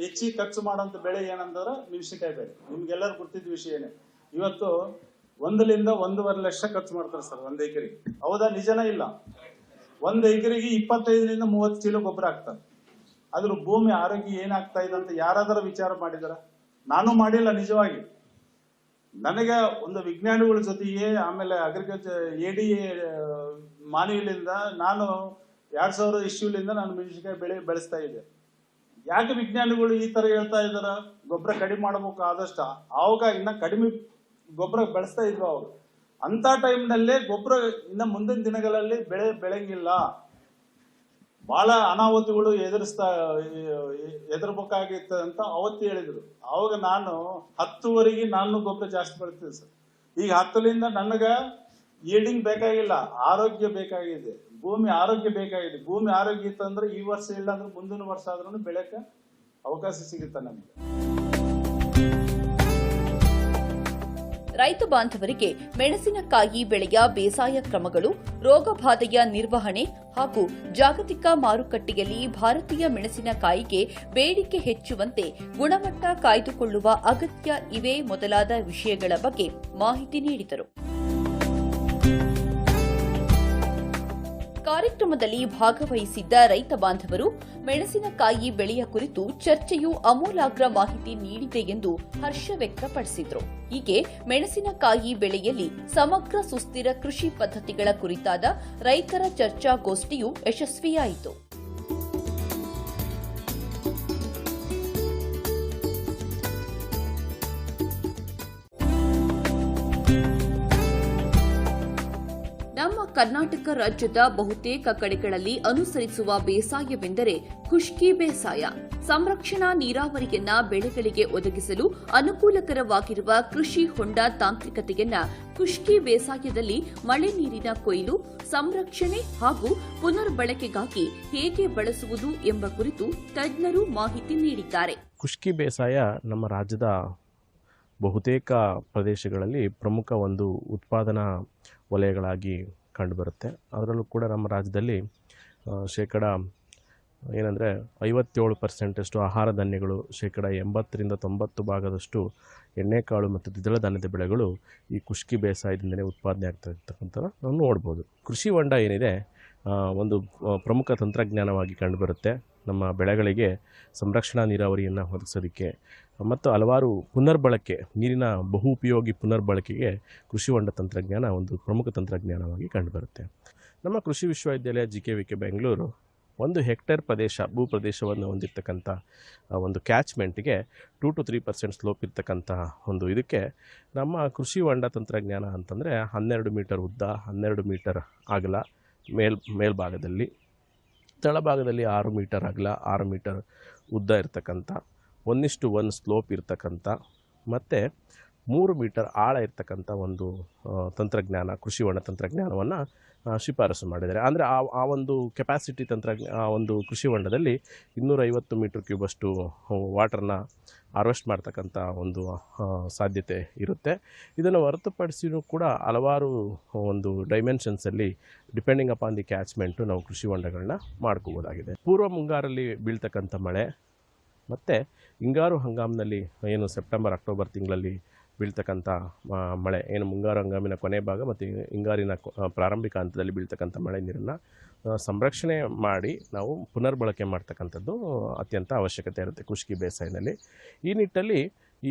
ಹೆಚ್ಚಿಗೆ ಖರ್ಚು ಮಾಡೋಂಥ ಬೆಳೆ ಏನಂದ್ರೆ ಮೆಣಸಿನಕಾಯಿ ಬೆಳೆ. ನಿಮ್ಗೆಲ್ಲರೂ ಗೊತ್ತಿದ್ದ ವಿಷಯನೇ ಇವತ್ತು ಒಂದರಿಂದ ಒಂದೂವರೆ ಲಕ್ಷ ಖರ್ಚು ಮಾಡ್ತಾರೆ ಸರ್ ಒಂದು ಎಕರೆಗೆ. ಹೌದಾ? ನಿಜನೇ ಇಲ್ಲ? ಒಂದು ಎಕರೆಗೆ ಇಪ್ಪತ್ತೈದರಿಂದ ಮೂವತ್ತು ಚೀಲ ಗೊಬ್ಬರ ಹಾಕ್ತಾರೆ. ಅದ್ರ ಭೂಮಿ ಆರೋಗ್ಯ ಏನಾಗ್ತಾ ಇದೆ ಅಂತ ಯಾರಾದರೂ ವಿಚಾರ ಮಾಡಿದಾರ? ನಾನು ಮಾಡಿಲ್ಲ ನಿಜವಾಗಿ. ನನಗೆ ಒಂದು ವಿಜ್ಞಾನಿಗಳ ಜೊತೆಗೆ ಆಮೇಲೆ ಅಗ್ರಿಕಲ್ಚರ್ ಎ ಡಿ ಮಾನವಿಲಿಂದ ನಾನು ಎರಡ್ ಸಾವಿರ ಇಶ್ಯೂಲಿಂದ ನಾನು ಮೆಣಸಿನಕಾಯಿ ಬೆಳೆ ಬೆಳೆಸ್ತಾ ಇದ್ದೆ. ಯಾಕೆ ವಿಜ್ಞಾನಿಗಳು ಈ ತರ ಹೇಳ್ತಾ ಇದಾರ? ಗೊಬ್ಬರ ಕಡಿಮೆ ಮಾಡಬೇಕು ಆದಷ್ಟು, ಆವಾಗ ಇನ್ನ ಕಡಿಮೆ ಗೊಬ್ಬರ ಬೆಳೆಸ್ತಾ ಇದ್ವು ಅವರು. ಅಂತ ಟೈಮ್ನಲ್ಲೇ ಗೊಬ್ಬರ ಇನ್ನ ಮುಂದಿನ ದಿನಗಳಲ್ಲಿ ಬೆಳೆ ಬೆಳೆಂಗಿಲ್ಲ. ಬಹಳ ಅನಾಹುತಗಳು ಎದುರಿಸ್ತಾ ಎದುರ್ಬೇಕಾಗಿತ್ತು ಅಂತ ಅವತ್ತು ಹೇಳಿದ್ರು. ಅವಾಗ ನಾನು ಹತ್ತುವರೆಗೆ ನಾನು ಗೊಬ್ಬರ ಜಾಸ್ತಿ ಬರ್ತೀನಿ ಸರ್. ಈಗ ಹತ್ತಲಿಂದ ನನಗ ಈಡಿಂಗ್ ಬೇಕಾಗಿಲ್ಲ, ಆರೋಗ್ಯ ಬೇಕಾಗಿದೆ, ಭೂಮಿ ಆರೋಗ್ಯ ಬೇಕಾಗಿದೆ. ಭೂಮಿ ಆರೋಗ್ಯ ಇತ್ತಂದ್ರೆ ಈ ವರ್ಷ ಇಲ್ಲ ಅಂದ್ರೆ ಮುಂದಿನ ವರ್ಷ ಆದ್ರೂ ಬೆಳೆಯಕ್ಕೆ ಅವಕಾಶ ಸಿಗುತ್ತೆ ನಮಗೆ. ರೈತ ಬಾಂಧವರಿಗೆ ಮೆಣಸಿನಕಾಯಿ ಬೆಳೆಯ ಬೇಸಾಯ ಕ್ರಮಗಳು ರೋಗಬಾಧೆಯ ನಿರ್ವಹಣೆ ಹಾಗೂ ಜಾಗತಿಕ ಮಾರುಕಟ್ಟೆಯಲ್ಲಿ ಭಾರತೀಯ ಮೆಣಸಿನಕಾಯಿಗೆ ಬೇಡಿಕೆ ಹೆಚ್ಚುವಂತೆ ಗುಣಮಟ್ಟ ಕಾಯ್ದುಕೊಳ್ಳುವ ಅಗತ್ಯ ಇವೆ ಮೊದಲಾದ ವಿಷಯಗಳ ಬಗ್ಗೆ ಮಾಹಿತಿ ನೀಡಿದರು. ಕಾರ್ಯಕ್ರಮದಲ್ಲಿ ಭಾಗವಹಿಸಿದ್ದ ರೈತ ಬಾಂಧವರು ಮೆಣಸಿನಕಾಯಿ ಬೆಳೆಯ ಕುರಿತು ಚರ್ಚೆಯು ಅಮೂಲಾಗ್ರ ಮಾಹಿತಿ ನೀಡಿದೆ ಎಂದು ಹರ್ಷ ವ್ಯಕ್ತಪಡಿಸಿದರು. ಹೀಗೆ ಮೆಣಸಿನಕಾಯಿ ಬೆಳೆಯಲ್ಲಿ ಸಮಗ್ರ ಸುಸ್ಥಿರ ಕೃಷಿ ಪದ್ಧತಿಗಳ ಕುರಿತಾದ ರೈತರ ಚರ್ಚಾಗೋಷ್ಠಿಯು ಯಶಸ್ವಿಯಾಯಿತು. ಕರ್ನಾಟಕ ರಾಜ್ಯದ ಬಹುತೇಕ ಕಡೆಗಳಲ್ಲಿ ಅನುಸರಿಸುವ ಬೇಸಾಯವೆಂದರೆ ಖುಷ್ಕಿ ಬೇಸಾಯ. ಸಂರಕ್ಷಣಾ ನೀರಾವರಿಯನ್ನ ಬೆಳೆಗಳಿಗೆ ಒದಗಿಸಲು ಅನುಕೂಲಕರವಾಗಿರುವ ಕೃಷಿ ಹೊಂಡ ತಾಂತ್ರಿಕತೆಯನ್ನ ಖುಷ್ಕಿ ಬೇಸಾಯದಲ್ಲಿ ಮಳೆ ನೀರಿನ ಕೊಯ್ಲು, ಸಂರಕ್ಷಣೆ ಹಾಗೂ ಪುನರ್ಬಳಕೆಗಾಗಿ ಹೇಗೆ ಬಳಸುವುದು ಎಂಬ ಕುರಿತು ತಜ್ಞರು ಮಾಹಿತಿ ನೀಡಿದ್ದಾರೆ. ಖುಷ್ಕಿ ಬೇಸಾಯ ನಮ್ಮ ರಾಜ್ಯದ ಬಹುತೇಕ ಪ್ರದೇಶಗಳಲ್ಲಿ ಪ್ರಮುಖ ಒಂದು ಉತ್ಪಾದನಾ ವಲಯಗಳಾಗಿ ಕಂಡುಬರುತ್ತೆ. ಅದರಲ್ಲೂ ಕೂಡ ನಮ್ಮ ರಾಜ್ಯದಲ್ಲಿ ಶೇಕಡ, ಏನಂದರೆ ಐವತ್ತೇಳು ಪರ್ಸೆಂಟಷ್ಟು ಆಹಾರ ಧಾನ್ಯಗಳು, ಶೇಕಡ ಎಂಬತ್ತರಿಂದ ತೊಂಬತ್ತು ಭಾಗದಷ್ಟು ಎಣ್ಣೆಕಾಳು ಮತ್ತು ದ್ವಿದಳ ಧಾನ್ಯದ ಬೆಳೆಗಳು ಈ ಖುಷ್ಕಿ ಬೇಸಾಯದಿಂದಲೇ ಉತ್ಪಾದನೆ ಆಗ್ತಾ ಇರ್ತಕ್ಕಂಥ ನಾವು ನೋಡ್ಬೋದು. ಕೃಷಿ ಹೊಂಡ ಏನಿದೆ ಒಂದು ಪ್ರಮುಖ ತಂತ್ರಜ್ಞಾನವಾಗಿ ಕಂಡುಬರುತ್ತೆ. ನಮ್ಮ ಬೆಳೆಗಳಿಗೆ ಸಂರಕ್ಷಣಾ ನೀರಾವರಿಯನ್ನು ಒದಗಿಸೋದಕ್ಕೆ ಮತ್ತು ಹಲವಾರು ಪುನರ್ಬಳಕೆ, ನೀರಿನ ಬಹು ಉಪಯೋಗಿ ಪುನರ್ಬಳಕೆಗೆ ಕೃಷಿ ಹೊಂಡ ತಂತ್ರಜ್ಞಾನ ಒಂದು ಪ್ರಮುಖ ತಂತ್ರಜ್ಞಾನವಾಗಿ ಕಂಡುಬರುತ್ತೆ. ನಮ್ಮ ಕೃಷಿ ವಿಶ್ವವಿದ್ಯಾಲಯ G K V K Bengaluru ಒಂದು ಹೆಕ್ಟೇರ್ ಪ್ರದೇಶ, ಭೂ ಪ್ರದೇಶವನ್ನು ಹೊಂದಿರ್ತಕ್ಕಂಥ ಒಂದು ಕ್ಯಾಚ್ಮೆಂಟ್ಗೆ two to three percent slope ಇರ್ತಕ್ಕಂಥ ಒಂದು ಇದಕ್ಕೆ ನಮ್ಮ ಕೃಷಿ ಹೊಂಡ ತಂತ್ರಜ್ಞಾನ ಅಂತಂದರೆ ಹನ್ನೆರಡು ಮೀಟರ್ ಉದ್ದ, ಹನ್ನೆರಡು ಮೀಟರ್ ಅಗಲ, ಮೇಲ್, ಮೇಲ್ಭಾಗದಲ್ಲಿ, ತಳಭಾಗದಲ್ಲಿ ಆರು ಮೀಟರ್ ಅಗಲ, ಆರು ಮೀಟರ್ ಉದ್ದ ಇರ್ತಕ್ಕಂಥ ಒಂದಿಷ್ಟು ಒನ್ ಸ್ಲೋಪ್ ಇರ್ತಕ್ಕಂಥ ಮತ್ತು ಮೂರು ಮೀಟರ್ ಆಳ ಇರ್ತಕ್ಕಂಥ ಒಂದು ತಂತ್ರಜ್ಞಾನ, ಕೃಷಿ ಹೊಂಡ ತಂತ್ರಜ್ಞಾನವನ್ನು ಶಿಫಾರಸು ಮಾಡಿದ್ದಾರೆ. ಅಂದರೆ ಆ ಆ ಒಂದು ಕೆಪಾಸಿಟಿ ತಂತ್ರಜ್ಞ, ಆ ಒಂದು ಕೃಷಿ ಹೊಂಡದಲ್ಲಿ ಇನ್ನೂರೈವತ್ತು ಮೀಟ್ರ್ ಕ್ಯೂಬಷ್ಟು ವಾಟರ್ನ ಹಾರ್ವೆಸ್ಟ್ ಮಾಡ್ತಕ್ಕಂಥ ಒಂದು ಸಾಧ್ಯತೆ ಇರುತ್ತೆ. ಇದನ್ನು ಹೊರತುಪಡಿಸಿಯೂ ಕೂಡ ಹಲವಾರು ಒಂದು ಡೈಮೆನ್ಷನ್ಸಲ್ಲಿ ಡಿಪೆಂಡಿಂಗ್ ಅಪಾನ್ ದಿ ಕ್ಯಾಚ್ಮೆಂಟು ನಾವು ಕೃಷಿ ಹೊಂಡಗಳನ್ನ ಮಾಡ್ಕೋಬೋದಾಗಿದೆ. ಪೂರ್ವ ಮುಂಗಾರಲ್ಲಿ ಬೀಳ್ತಕ್ಕಂಥ ಮಳೆ ಮತ್ತು ಹಿಂಗಾರು ಹಂಗಾಮಿನಲ್ಲಿ ಏನು ಸೆಪ್ಟೆಂಬರ್, ಅಕ್ಟೋಬರ್ ತಿಂಗಳಲ್ಲಿ ಬೀಳ್ತಕ್ಕಂಥ ಮಳೆ, ಏನು ಮುಂಗಾರು ಹಂಗಾಮಿನ ಕೊನೆ ಭಾಗ ಮತ್ತು ಹಿಂಗಾರಿನ ಪ್ರಾರಂಭಿಕ ಹಂತದಲ್ಲಿ ಬೀಳ್ತಕ್ಕಂಥ ಮಳೆ ನೀರನ್ನು ಸಂರಕ್ಷಣೆ ಮಾಡಿ ನಾವು ಪುನರ್ಬಳಕೆ ಮಾಡ್ತಕ್ಕಂಥದ್ದು ಅತ್ಯಂತ ಅವಶ್ಯಕತೆ ಇರುತ್ತೆ ಕೃಷಿ ಬೇಸಾಯದಲ್ಲಿ. ಈ ನಿಟ್ಟಲ್ಲಿ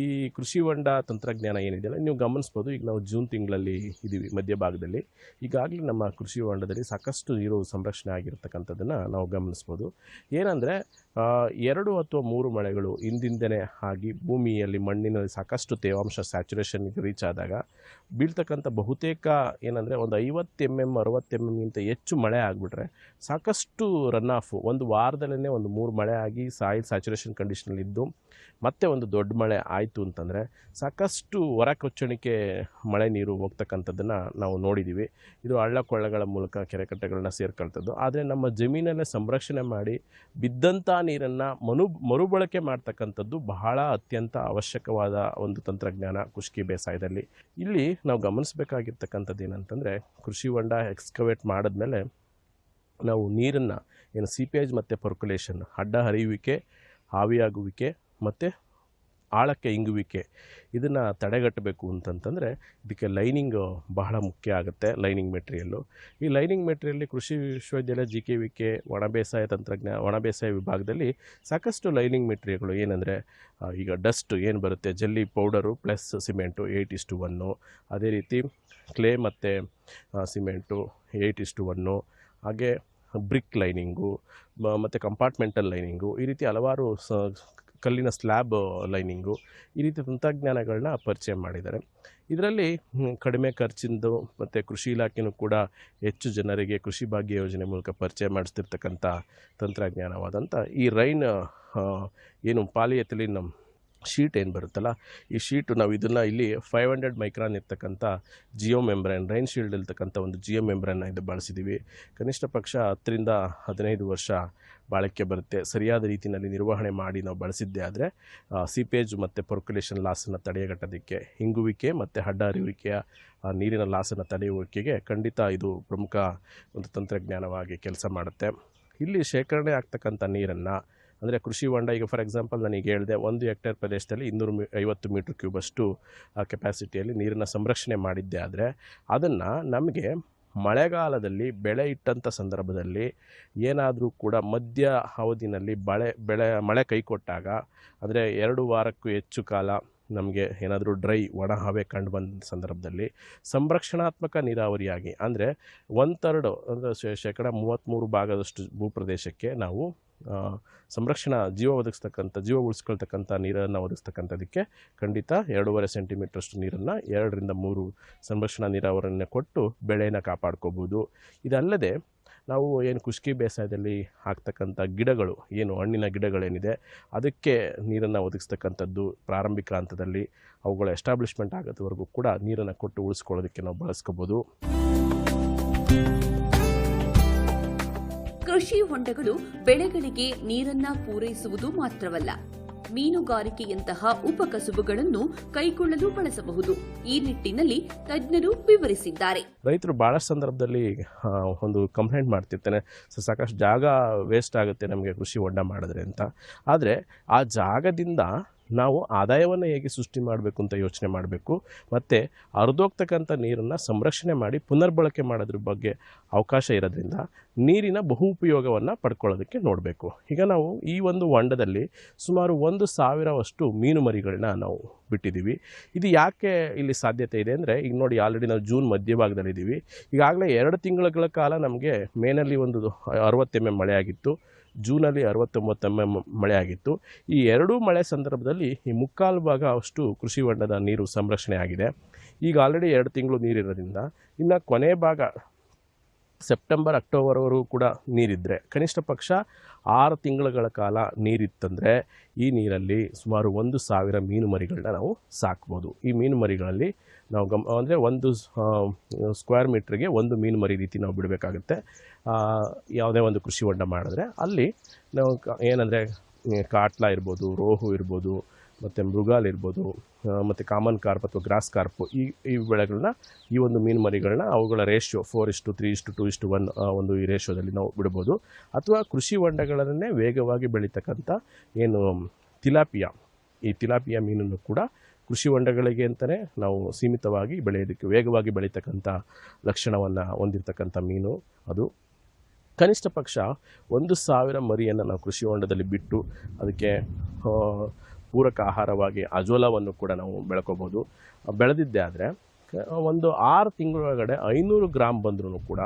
ಈ ಕೃಷಿ ಹೊಂಡ ತಂತ್ರಜ್ಞಾನ ಏನಿದೆಯಲ್ಲ, ನೀವು ಗಮನಿಸ್ಬೋದು. ಈಗ ನಾವು ಜೂನ್ ತಿಂಗಳಲ್ಲಿ ಇದ್ದೀವಿ ಮಧ್ಯಭಾಗದಲ್ಲಿ. ಈಗಾಗಲೇ ನಮ್ಮ ಕೃಷಿ ಹೊಂಡದಲ್ಲಿ ಸಾಕಷ್ಟು ನೀರು ಸಂರಕ್ಷಣೆ ಆಗಿರ್ತಕ್ಕಂಥದ್ದನ್ನು ನಾವು ಗಮನಿಸ್ಬೋದು. ಏನಂದರೆ ಎರಡು ಅಥವಾ ಮೂರು ಮಳೆಗಳು ಹಿಂದಿಂದನೇ ಆಗಿ ಭೂಮಿಯಲ್ಲಿ ಮಣ್ಣಿನಲ್ಲಿ ಸಾಕಷ್ಟು ತೇವಾಂಶ ಸ್ಯಾಚುರೇಷನ್ಗೆ ರೀಚ್ ಆದಾಗ ಬೀಳ್ತಕ್ಕಂಥ ಬಹುತೇಕ ಏನಂದರೆ, ಒಂದು ಐವತ್ತು ಎಂ ಎಂ ಅರವತ್ತು ಎಂ ಎಮ್ಗಿಂತ ಹೆಚ್ಚು ಮಳೆ ಆಗಿಬಿಟ್ರೆ ಸಾಕಷ್ಟು ರನ್ ಆಫ್ ಒಂದು ವಾರದಲ್ಲೇ ಒಂದು ಮೂರು ಮಳೆ ಆಗಿ ಸಾಯಿಲ್ ಸ್ಯಾಚುರೇಷನ್ ಕಂಡೀಷನಲ್ಲಿದ್ದು ಮತ್ತೆ ಒಂದು ದೊಡ್ಡ ಮಳೆ ಆಯ್ತು ಆಯಿತು ಅಂತಂದರೆ ಸಾಕಷ್ಟು ಹೊರ ಕೊಚ್ಚಣಿಕೆ ಮಳೆ ನೀರು ಹೋಗ್ತಕ್ಕಂಥದ್ದನ್ನು ನಾವು ನೋಡಿದ್ದೀವಿ ಇದು ಹಳ್ಳ ಕೊಳ್ಳಗಳ ಮೂಲಕ ಕೆರೆಕಟ್ಟೆಗಳನ್ನ ಸೇರ್ಕೊಳ್ತದ್ದು. ಆದರೆ ನಮ್ಮ ಜಮೀನಲ್ಲೇ ಸಂರಕ್ಷಣೆ ಮಾಡಿ ಬಿದ್ದಂಥ ನೀರನ್ನು ಮನು ಮರುಬಳಕೆ ಮಾಡ್ತಕ್ಕಂಥದ್ದು ಬಹಳ ಅತ್ಯಂತ ಅವಶ್ಯಕವಾದ ಒಂದು ತಂತ್ರಜ್ಞಾನ ಕುಷ್ಕಿ ಬೇಸಾಯದಲ್ಲಿ. ಇಲ್ಲಿ ನಾವು ಗಮನಿಸಬೇಕಾಗಿರ್ತಕ್ಕಂಥದ್ದು ಏನಂತಂದರೆ ಕೃಷಿ ಹೊಂಡ ಎಕ್ಸ್ಕವೇಟ್ ಮಾಡಿದ್ಮೇಲೆ ನಾವು ನೀರನ್ನು ಏನು ಸೀಪೇಜ್ ಮತ್ತು ಪರ್ಕುಲೇಷನ್, ಅಡ್ಡ ಹರಿಯುವಿಕೆ ಆವಿಯಾಗುವಿಕೆ ಮತ್ತು ಆಳಕ್ಕೆ ಇಂಗುವಿಕೆ ಇದನ್ನು ತಡೆಗಟ್ಟಬೇಕು ಅಂತಂತಂದರೆ ಇದಕ್ಕೆ ಲೈನಿಂಗ್ ಬಹಳ ಮುಖ್ಯ ಆಗುತ್ತೆ ಲೈನಿಂಗ್ ಮೆಟೀರಿಯಲ್ಲು. ಈ ಲೈನಿಂಗ್ ಮೆಟೀರಿಯಲ್ಲಿ ಕೃಷಿ ವಿಶ್ವವಿದ್ಯಾಲಯ ಜಿ ಕೆ ವಿ ಕೆ ಒಣ ಬೇಸಾಯ ತಂತ್ರಜ್ಞಾನ ಒಣ ಬೇಸಾಯ ವಿಭಾಗದಲ್ಲಿ ಸಾಕಷ್ಟು ಲೈನಿಂಗ್ ಮೆಟೀರಿಯಲ್ಗಳು ಏನಂದರೆ ಈಗ ಡಸ್ಟ್ ಏನು ಬರುತ್ತೆ, ಜಲ್ಲಿ powder plus cement eight is to one. ಅದೇ ರೀತಿ ಕ್ಲೇ ಮತ್ತು cement eight is to one. ಹಾಗೆ ಬ್ರಿಕ್ ಲೈನಿಂಗು ಮತ್ತು ಕಂಪಾರ್ಟ್ಮೆಂಟಲ್ ಲೈನಿಂಗು ಈ ರೀತಿ ಹಲವಾರು ಸ ಕಲ್ಲಿನ ಸ್ಲ್ಯಾಬ್ ಲೈನಿಂಗು ಈ ರೀತಿ ತಂತ್ರಜ್ಞಾನಗಳನ್ನ ಪರಿಚಯ ಮಾಡಿದ್ದಾರೆ. ಇದರಲ್ಲಿ ಕಡಿಮೆ ಖರ್ಚಿಂದು ಮತ್ತು ಕೃಷಿ ಇಲಾಖೆನೂ ಕೂಡ ಹೆಚ್ಚು ಜನರಿಗೆ ಕೃಷಿ ಭಾಗ್ಯ ಯೋಜನೆ ಮೂಲಕ ಪರಿಚಯ ಮಾಡಿಸ್ತಿರ್ತಕ್ಕಂಥ ತಂತ್ರಜ್ಞಾನವಾದಂಥ ಈ ರೈನ್ ಏನು ಪಾಲಿಯಥಿಲಿನ್ ಶೀಟ್ ಏನು ಬರುತ್ತಲ್ಲ, ಈ ಶೀಟು ನಾವು ಇದನ್ನು ಇಲ್ಲಿ ಫೈವ್ ಹಂಡ್ರೆಡ್ ಮೈಕ್ರಾನ್ ಇರ್ತಕ್ಕಂಥ ಜಿಯೋ ಮೆಂಬ್ರೈನ್, ರೈನ್ ಶೀಲ್ಡ್ ಇರ್ತಕ್ಕಂಥ ಒಂದು ಜಿಯೋ ಮೆಂಬ್ರೈನ್ನ ಇದು ಬಳಸಿದ್ದೀವಿ ಕನಿಷ್ಠ ಪಕ್ಷ ಹತ್ತರಿಂದ ಹದಿನೈದು ವರ್ಷ ಬಾಳಿಕೆ ಬರುತ್ತೆ. ಸರಿಯಾದ ರೀತಿಯಲ್ಲಿ ನಿರ್ವಹಣೆ ಮಾಡಿ ನಾವು ಬಳಸಿದ್ದೇ ಆದರೆ ಸೀಪೇಜ್ ಮತ್ತು ಪರ್ಕ್ಯುಲೇಷನ್ ಲಾಸನ್ನು ತಡೆಗಟ್ಟೋದಕ್ಕೆ ಹಿಂಗುವಿಕೆ ಮತ್ತು ಹಡ್ಡ ಹರಿಯುವಿಕೆಯ ನೀರಿನ ಲಾಸನ್ನು ತಡೆಯುವಿಕೆಗೆ ಖಂಡಿತ ಇದು ಪ್ರಮುಖ ಒಂದು ತಂತ್ರಜ್ಞಾನವಾಗಿ ಕೆಲಸ ಮಾಡುತ್ತೆ. ಇಲ್ಲಿ ಶೇಖರಣೆ ಆಗ್ತಕ್ಕಂಥ ನೀರನ್ನು ಅಂದರೆ ಕೃಷಿ ಹೊಂಡ, ಈಗ ಫಾರ್ ಎಕ್ಸಾಂಪಲ್ ನನಗೆ ಹೇಳಿದೆ ಒಂದು ಹೆಕ್ಟೇರ್ ಪ್ರದೇಶದಲ್ಲಿ ಇನ್ನೂರು ಮೀ, ಐವತ್ತು ಮೀಟ್ರ್ ಕ್ಯೂಬಷ್ಟು ಕೆಪಾಸಿಟಿಯಲ್ಲಿ ನೀರನ್ನು ಸಂರಕ್ಷಣೆ ಮಾಡಿದ್ದೆ ಆದರೆ ಅದನ್ನು ನಮಗೆ ಮಳೆಗಾಲದಲ್ಲಿ ಬೆಳೆ ಇಟ್ಟಂಥ ಸಂದರ್ಭದಲ್ಲಿ ಏನಾದರೂ ಕೂಡ ಮಧ್ಯ ಅವಧಿನಲ್ಲಿ ಬಳೆ, ಬೆಳೆ, ಮಳೆ ಕೈ ಕೊಟ್ಟಾಗ ಅಂದರೆ ಎರಡು ವಾರಕ್ಕೂ ಹೆಚ್ಚು ಕಾಲ ನಮಗೆ ಏನಾದರೂ ಡ್ರೈ ಒಣ ಹವೆ ಕಂಡು ಬಂದ ಸಂದರ್ಭದಲ್ಲಿ ಸಂರಕ್ಷಣಾತ್ಮಕ ನೀರಾವರಿಯಾಗಿ ಅಂದರೆ ಒನ್ ತರ್ಡು ಅಂದರೆ ಶೇಕಡ ಮೂವತ್ತ್ಮೂರು ಭಾಗದಷ್ಟು ಭೂಪ್ರದೇಶಕ್ಕೆ ನಾವು ಸಂರಕ್ಷಣಾ ಜೀವ ಒದಗಿಸ್ತಕ್ಕಂಥ ಜೀವ ಉಳಿಸ್ಕೊಳ್ತಕ್ಕಂಥ ನೀರನ್ನು ಒದಗಿಸ್ತಕ್ಕಂಥದಕ್ಕೆ ಖಂಡಿತ ಎರಡೂವರೆ ಸೆಂಟಿಮೀಟ್ರಷ್ಟು ನೀರನ್ನು ಎರಡರಿಂದ ಮೂರು ಸಂರಕ್ಷಣಾ ನೀರಾವರಿಯನ್ನು ಕೊಟ್ಟು ಬೆಳೆಯನ್ನು ಕಾಪಾಡ್ಕೋಬೋದು. ಇದಲ್ಲದೆ ನಾವು ಏನು ಖುಷ್ಕಿ ಬೇಸಾಯದಲ್ಲಿ ಹಾಕ್ತಕ್ಕಂಥ ಗಿಡಗಳು, ಏನು ಹಣ್ಣಿನ ಗಿಡಗಳೇನಿದೆ, ಅದಕ್ಕೆ ನೀರನ್ನು ಒದಗಿಸ್ತಕ್ಕಂಥದ್ದು ಪ್ರಾರಂಭಿಕ ಹಂತದಲ್ಲಿ ಅವುಗಳ ಎಸ್ಟಾಬ್ಲಿಷ್ಮೆಂಟ್ ಆಗೋದವರೆಗೂ ಕೂಡ ನೀರನ್ನು ಕೊಟ್ಟು ಉಳಿಸ್ಕೊಳ್ಳೋದಕ್ಕೆ ನಾವು ಬಳಸ್ಕೋಬೋದು. ಕೃಷಿ ಹೊಂಡಗಳು ಬೆಳೆಗಳಿಗೆ ನೀರನ್ನ ಪೂರೈಸುವುದು ಮಾತ್ರವಲ್ಲ, ಮೀನುಗಾರಿಕೆಯಂತಹ ಉಪಕಸುಬುಗಳನ್ನು ಕೈಗೊಳ್ಳಲು ಬಳಸಬಹುದು. ಈ ನಿಟ್ಟಿನಲ್ಲಿ ತಜ್ಞರು ವಿವರಿಸಿದ್ದಾರೆ. ರೈತರು ಬಹಳ ಸಂದರ್ಭದಲ್ಲಿ ಒಂದು ಕಂಪ್ಲೇಂಟ್ ಮಾಡ್ತಿರ್ತಾನೆ ಸೊ ಸಾಕಷ್ಟು ಜಾಗ ವೇಸ್ಟ್ ಆಗುತ್ತೆ ನಮಗೆ ಕೃಷಿ ಹೊಂಡ ಮಾಡಿದ್ರೆ ಅಂತ. ಆದರೆ, ಆ ಜಾಗದಿಂದ ನಾವು ಆದಾಯವನ್ನು ಹೇಗೆ ಸೃಷ್ಟಿ ಮಾಡಬೇಕು ಅಂತ ಯೋಚನೆ ಮಾಡಬೇಕು, ಮತ್ತು ಹರಿದೋಗ್ತಕ್ಕಂಥ ನೀರನ್ನು ಸಂರಕ್ಷಣೆ ಮಾಡಿ ಪುನರ್ಬಳಕೆ ಮಾಡೋದ್ರ ಬಗ್ಗೆ ಅವಕಾಶ ಇರೋದ್ರಿಂದ ನೀರಿನ ಬಹು ಉಪಯೋಗವನ್ನು ಪಡ್ಕೊಳ್ಳೋದಕ್ಕೆ ನೋಡಬೇಕು. ಈಗ ನಾವು ಈ ಒಂದು ಹೊಂಡದಲ್ಲಿ ಸುಮಾರು ಒಂದು ಸಾವಿರವಷ್ಟು ಮೀನು ಮರಿಗಳನ್ನ ನಾವು ಬಿಟ್ಟಿದ್ದೀವಿ. ಇದು ಯಾಕೆ ಇಲ್ಲಿ ಸಾಧ್ಯತೆ ಇದೆ ಅಂದರೆ, ಈಗ ನೋಡಿ ಆಲ್ರೆಡಿ ನಾವು ಜೂನ್ ಮಧ್ಯಭಾಗದಲ್ಲಿದ್ದೀವಿ. ಈಗಾಗಲೇ ಎರಡು ತಿಂಗಳ ಕಾಲ ನಮಗೆ ಮೇನಲ್ಲಿ ಒಂದು ಅರವತ್ತು ಎಂ ಎಂ ಮಳೆ ಆಗಿತ್ತು. ಜೂನಲ್ಲಿ ಅರವತ್ತೊಂಬತ್ತು ಎಂ ಎಂ ಮಳೆ ಆಗಿತ್ತು. ಈ ಎರಡೂ ಮಳೆ ಸಂದರ್ಭದಲ್ಲಿ ಈ ಮುಕ್ಕಾಲು ಭಾಗ ಅಷ್ಟು ಕೃಷಿ ಹೊಂಡದ ನೀರು ಸಂರಕ್ಷಣೆ ಆಗಿದೆ. ಈಗ ಆಲ್ರೆಡಿ ಎರಡು ತಿಂಗಳು ನೀರಿರೋದ್ರಿಂದ ಇನ್ನು ಕೊನೆ ಭಾಗ ಸೆಪ್ಟೆಂಬರ್ ಅಕ್ಟೋಬರ್ವರೆಗೂ ಕೂಡ ನೀರಿದ್ದರೆ ಕನಿಷ್ಠ ಪಕ್ಷ ಆರು ತಿಂಗಳುಗಳ ಕಾಲ ನೀರಿತ್ತಂದರೆ ಈ ನೀರಲ್ಲಿ ಸುಮಾರು ಒಂದು ಸಾವಿರ ಮೀನು ಮರಿಗಳನ್ನ ನಾವು ಸಾಕ್ಬೋದು. ಈ ಮೀನು ಮರಿಗಳಲ್ಲಿ ನಾವು ಗಮ್, ಅಂದರೆ ಒಂದು ಸ್ಕ್ವೇರ್ ಮೀಟ್ರಿಗೆ ಒಂದು ಮೀನು ಮರಿ ರೀತಿ ನಾವು ಬಿಡಬೇಕಾಗುತ್ತೆ. ಯಾವುದೇ ಒಂದು ಕೃಷಿ ಹೊಂಡ ಮಾಡಿದ್ರೆ ಅಲ್ಲಿ ನಾವು ಏನಂದರೆ ಕಾಟ್ಲಾ ಇರ್ಬೋದು, ರೋಹು ಇರ್ಬೋದು, ಮತ್ತು ಮೃಗಾಲ್ ಇರ್ಬೋದು ಮತ್ತು ಕಾಮನ್ ಕಾರ್ಪ್ ಅಥವಾ ಗ್ರಾಸ್ ಕಾರ್ಪ್ ಈ ಈ ಬೆಳೆಗಳನ್ನ, ಈ ಒಂದು ಮೀನು ಮರಿಗಳನ್ನ ಅವುಗಳ ರೇಷ್ಯೋ ಫೋರ್ ಇಷ್ಟು ತ್ರೀ ಇಷ್ಟು ಟು ಇಷ್ಟು ಒನ್ ಒಂದು ಈ ರೇಷ್ಯೋದಲ್ಲಿ ನಾವು ಬಿಡ್ಬೋದು. ಅಥವಾ ಕೃಷಿ ಹೊಂಡಗಳನ್ನೇ ವೇಗವಾಗಿ ಬೆಳೀತಕ್ಕಂಥ ಏನು, ತಿಲಾಪಿಯ, ಈ ತಿಲಾಪಿಯ ಮೀನನ್ನು ಕೂಡ ಕೃಷಿ ಹೊಂಡಗಳಿಗೆ ಅಂತಲೇ ನಾವು ಸೀಮಿತವಾಗಿ ಬೆಳೆಯೋದಕ್ಕೆ ವೇಗವಾಗಿ ಬೆಳೀತಕ್ಕಂಥ ಲಕ್ಷಣವನ್ನು ಹೊಂದಿರತಕ್ಕಂಥ ಮೀನು ಅದು. ಕನಿಷ್ಠ ಪಕ್ಷ ಒಂದು ಸಾವಿರ ಮರಿಯನ್ನು ನಾವು ಕೃಷಿ ಹೊಂಡದಲ್ಲಿ ಬಿಟ್ಟು ಅದಕ್ಕೆ ಪೂರಕ ಆಹಾರವಾಗಿ ಅಜೋಲವನ್ನು ಕೂಡ ನಾವು ಬೆಳ್ಕೋಬೋದು. ಬೆಳೆದಿದ್ದೆ ಆದರೆ, ಒಂದು ಆರು ತಿಂಗಳೊಳಗಡೆ ಐನೂರು ಗ್ರಾಮ್ ಬಂದ್ರೂ ಕೂಡ